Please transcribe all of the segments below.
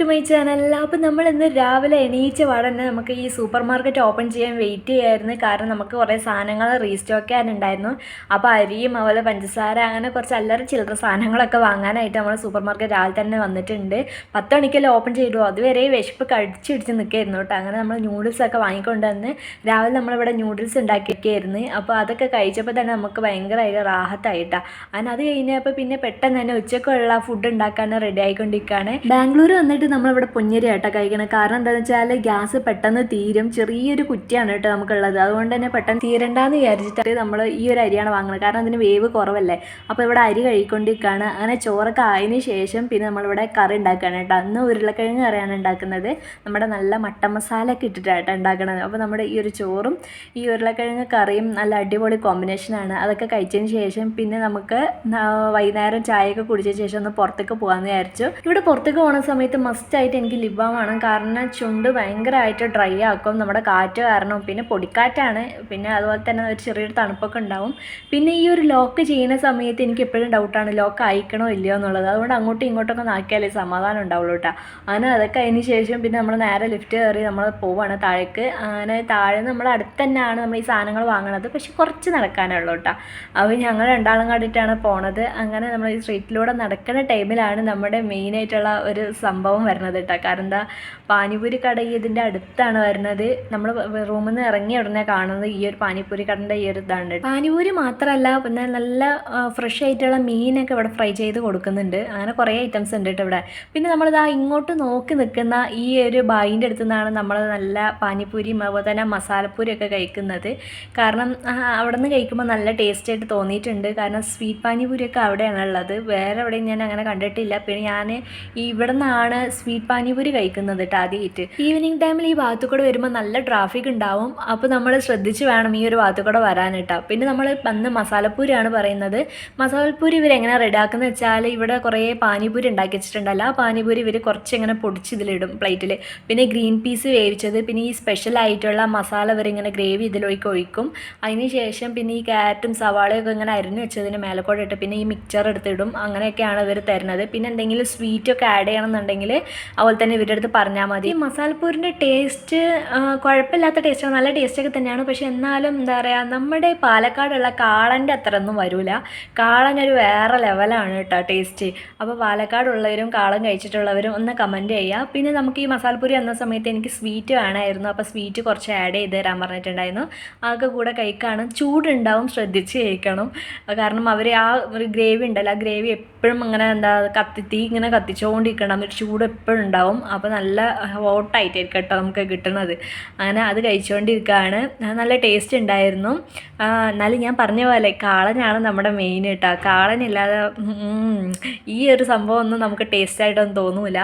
To my channel അപ്പോൾ നമ്മൾ ഇന്ന് രാവിലെ എണീച്ച പാടന്നെ നമുക്ക് ഈ സൂപ്പർ മാർക്കറ്റ് ഓപ്പൺ ചെയ്യാൻ വെയിറ്റ് ചെയ്യായിരുന്നു. കാരണം നമുക്ക് കുറേ സാധനങ്ങൾ റീസ്റ്റോക്ക് ചെയ്യാനുണ്ടായിരുന്നു. അപ്പോൾ അരിയും അതുപോലെ പഞ്ചസാര അങ്ങനെ കുറച്ച് അല്ലറ ചില്ലറ സാധനങ്ങളൊക്കെ വാങ്ങാനായിട്ട് നമ്മൾ സൂപ്പർ മാർക്കറ്റ് രാവിലെ തന്നെ വന്നിട്ടുണ്ട്. പത്ത് മണിക്കല്ലേ ഓപ്പൺ ചെയ്തു. അതുവരെ വിശപ്പ് കടിച്ചിടിച്ച് നിൽക്കായിരുന്നു കേട്ടോ. അങ്ങനെ നമ്മൾ നൂഡിൽസ് ഒക്കെ വാങ്ങിക്കൊണ്ട് വന്ന് രാവിലെ നമ്മളിവിടെ നൂഡിൽസ് ഉണ്ടാക്കിയൊക്കെയായിരുന്നു അപ്പോൾ അതൊക്കെ കഴിച്ചപ്പോൾ തന്നെ നമുക്ക് ഭയങ്കരമായിട്ട് റാഹത്തായിട്ടാണ് അങ്ങനെ അത് കഴിഞ്ഞപ്പോൾ പിന്നെ പെട്ടെന്ന് തന്നെ ഉച്ചക്കുള്ള ഫുഡ് ഉണ്ടാക്കാൻ റെഡി ആയിക്കൊണ്ടിരിക്കുകയാണ്. ബാംഗ്ലൂർ വന്നിട്ട് നമ്മളിവിടെ പൊഞ്ഞരി ആട്ടോ കഴിക്കണം. കാരണം എന്താണെന്ന് വെച്ചാൽ ഗ്യാസ് പെട്ടെന്ന് തീരും. ചെറിയൊരു കുറ്റിയാണ് കേട്ടോ നമുക്കുള്ളത്. അതുകൊണ്ട് തന്നെ പെട്ടെന്ന് തീരണ്ടെന്ന് വിചാരിച്ചിട്ട് നമ്മൾ ഈ ഒരു അരിയാണ് വാങ്ങുന്നത് കാരണം അതിന് വേവ് കുറവല്ലേ. അപ്പോൾ ഇവിടെ അരി കഴിക്കൊണ്ടിരിക്കുകയാണ് അങ്ങനെ ചോറൊക്കെ ആയതിനു ശേഷം പിന്നെ നമ്മളിവിടെ കറി ഉണ്ടാക്കുകയാണ് കേട്ടോ. അന്ന് ഉരുളക്കിഴങ്ങ് കറിയാണ് ഉണ്ടാക്കുന്നത്. നമ്മുടെ നല്ല മട്ട മസാല ഒക്കെ ഇട്ടിട്ടാണ് ഉണ്ടാക്കുന്നത് അപ്പോൾ നമ്മുടെ ഈ ഒരു ചോറും ഈ ഉരുളക്കിഴങ്ങ് കറിയും നല്ല അടിപൊളി കോമ്പിനേഷനാണ് അതൊക്കെ കഴിച്ചതിന് ശേഷം പിന്നെ നമുക്ക് വൈകുന്നേരം ചായയൊക്കെ കുടിച്ച ശേഷം ഒന്ന് പുറത്തേക്ക് പോകാമെന്ന് വിചാരിച്ചു. ഇവിടെ പുറത്തേക്ക് പോകുന്ന സമയത്ത് മസ്റ്റായിട്ട് എനിക്ക് ലിബ വേണം. കാരണം ചുണ്ട് ഭയങ്കരമായിട്ട് ഡ്രൈ ആക്കും. നമ്മുടെ കാറ്റ് കാരണം. പിന്നെ പൊടിക്കാറ്റാണ്. പിന്നെ അതുപോലെ തന്നെ ഒരു ചെറിയൊരു തണുപ്പൊക്കെ ഉണ്ടാവും. പിന്നെ ഈ ഒരു ലോക്ക് ചെയ്യുന്ന സമയത്ത് എനിക്ക് എപ്പോഴും ഡൗട്ടാണ് ലോക്ക് അയക്കണോ ഇല്ലയോ എന്നുള്ളത്. അതുകൊണ്ട് അങ്ങോട്ടും ഇങ്ങോട്ടൊക്കെ നാക്കിയാലേ സമാധാനം ഉണ്ടാവുള്ളൂ കേട്ടോ. അങ്ങനെ അതൊക്കെ അതിന് ശേഷം പിന്നെ നമ്മൾ നേരെ ലിഫ്റ്റ് കയറി നമ്മൾ പോവാണ് താഴേക്ക്. അങ്ങനെ താഴെ നമ്മൾ അടുത്ത് തന്നെയാണ് നമ്മൾ ഈ സാധനങ്ങൾ വാങ്ങണത്. പക്ഷെ കുറച്ച് നടക്കാനുള്ളൂ കേട്ടോ. അപ്പോൾ ഞങ്ങൾ രണ്ടാളും കണ്ടിട്ടാണ് പോണത്. അങ്ങനെ നമ്മൾ ഈ സ്ട്രീറ്റിലൂടെ നടക്കുന്ന ടൈമിലാണ് നമ്മുടെ മെയിനായിട്ടുള്ള ഒരു സംഭവം വരുന്നത് കേട്ടോ കാരണം എന്താ പാനിപൂരി കട ഇതിന്റെ അടുത്താണ് വരുന്നത്. നമ്മൾ റൂമിൽ നിന്ന് ഇറങ്ങിയ ഉടനെ കാണുന്നത് ഈ ഒരു പാനിപൂരി കടന്റെ ഈ ഒരു ഇതാണ്. പാനിപൂരി മാത്രമല്ല പിന്നെ നല്ല ഫ്രഷ് ആയിട്ടുള്ള മീനൊക്കെ ഇവിടെ ഫ്രൈ ചെയ്ത് കൊടുക്കുന്നുണ്ട്. അങ്ങനെ കുറേ ഐറ്റംസ് ഉണ്ട് കേട്ടോ ഇവിടെ. പിന്നെ നമ്മളിതാ ഇങ്ങോട്ട് നോക്കി നിൽക്കുന്ന ഈ ഒരു ബായിന്റെ അടുത്ത് നിന്നാണ് നമ്മൾ നല്ല പാനിപൂരിയും അതുപോലെ തന്നെ മസാലപ്പൂരി ഒക്കെ കഴിക്കുന്നത്. കാരണം അവിടെ നിന്ന് കഴിക്കുമ്പോൾ നല്ല ടേസ്റ്റ് ആയിട്ട് തോന്നിയിട്ടുണ്ട്. കാരണം സ്വീറ്റ് പാനിപൂരിയൊക്കെ അവിടെയാണ് ഉള്ളത് വേറെ എവിടെയും ഞാൻ അങ്ങനെ കണ്ടിട്ടില്ല. പിന്നെ ഞാൻ ഇവിടെ നിന്നാണ് സ്വീറ്റ് പാനിപൂരി കഴിക്കുന്നത് കേട്ടോ ആദ്യമായിട്ട് ഈവനിങ് ടൈമിൽ ഈ ഭാഗത്തു കൂടെ വരുമ്പോൾ നല്ല ട്രാഫിക് ഉണ്ടാവും. അപ്പോൾ നമ്മൾ ശ്രദ്ധിച്ച് വേണം ഈ ഒരു ഭാഗത്തു കൂടെ വരാൻ കേട്ടോ പിന്നെ നമ്മൾ അന്ന് മസാലപ്പൂരിയാണ് പറയുന്നത്. മസാലപ്പൂരി ഇവർ എങ്ങനെ റെഡിയാക്കുന്നത് വെച്ചാൽ ഇവിടെ കുറേ പാനിപൂരി ഉണ്ടാക്കി വെച്ചിട്ടുണ്ടല്ലോ. ആ പാനിപൂരി ഇവർ കുറച്ച് ഇങ്ങനെ പൊടിച്ച് ഇതിലിടും പ്ലേറ്റിൽ പിന്നെ ഗ്രീൻ പീസ് വേവിച്ചത് പിന്നെ ഈ സ്പെഷ്യൽ ആയിട്ടുള്ള മസാല ഇവരിങ്ങനെ ഗ്രേവി ഇതിലേക്ക് ഒഴിക്കും. അതിന് ശേഷം പിന്നെ ഈ ക്യാരറ്റും സവാളയും ഒക്കെ ഇങ്ങനെ അരിഞ്ഞു വെച്ചതിന് മേലെ കൂടെ ഇട്ട് പിന്നെ ഈ മിക്സർ എടുത്തിടും. അങ്ങനെയൊക്കെയാണ് ഇവർ തരുന്നത്. പിന്നെ എന്തെങ്കിലും സ്വീറ്റൊക്കെ ആഡ് ചെയ്യണമെന്നുണ്ടെങ്കിൽ അതുപോലെ തന്നെ ഇവരുടെ അടുത്ത് പറഞ്ഞാൽ മതി. ഈ മസാലപ്പൂരിന്റെ ടേസ്റ്റ് കുഴപ്പമില്ലാത്ത ടേസ്റ്റാണ് നല്ല ടേസ്റ്റൊക്കെ തന്നെയാണ്. പക്ഷെ എന്നാലും എന്താ പറയുക നമ്മുടെ പാലക്കാടുള്ള കാളന്റെ അത്ര ഒന്നും വരില്ല കാളൻ ഒരു വേറെ ലെവലാണ് കേട്ടോ ടേസ്റ്റ് അപ്പോൾ പാലക്കാടുള്ളവരും കാളൻ കഴിച്ചിട്ടുള്ളവരും ഒന്ന് കമന്റ് ചെയ്യുക പിന്നെ നമുക്ക് ഈ മസാലപ്പൂരി എന്ന സമയത്ത് എനിക്ക് സ്വീറ്റ് വേണമായിരുന്നു അപ്പോൾ സ്വീറ്റ് കുറച്ച് ആഡ് ചെയ്ത് തരാൻ പറഞ്ഞിട്ടുണ്ടായിരുന്നു. അതൊക്കെ കൂടെ കഴിക്കാണ്. ചൂടുണ്ടാവും ശ്രദ്ധിച്ച് കഴിക്കണം. കാരണം അവർ ആ ഒരു ഗ്രേവി ഉണ്ടല്ലോ ആ ഗ്രേവി എപ്പോഴും ഇങ്ങനെ എന്താ കത്തി തീ ഇങ്ങനെ കത്തിച്ചുകൊണ്ടിരിക്കണം ഒരു ചൂട് എപ്പോഴും ഉണ്ടാവും അപ്പോൾ നല്ല ഹോട്ടായിട്ടായിരിക്കും കേട്ടോ നമുക്ക് കിട്ടുന്നത് അങ്ങനെ അത് കഴിച്ചുകൊണ്ടിരിക്കുകയാണ് നല്ല ടേസ്റ്റ് ഉണ്ടായിരുന്നു. എന്നാലും ഞാൻ പറഞ്ഞ പോലെ കാളനാണ് നമ്മുടെ മെയിൻ കേട്ടോ കാളനില്ലാതെ ഈ ഒരു സംഭവം ഒന്നും നമുക്ക് ടേസ്റ്റായിട്ടൊന്നും തോന്നൂല.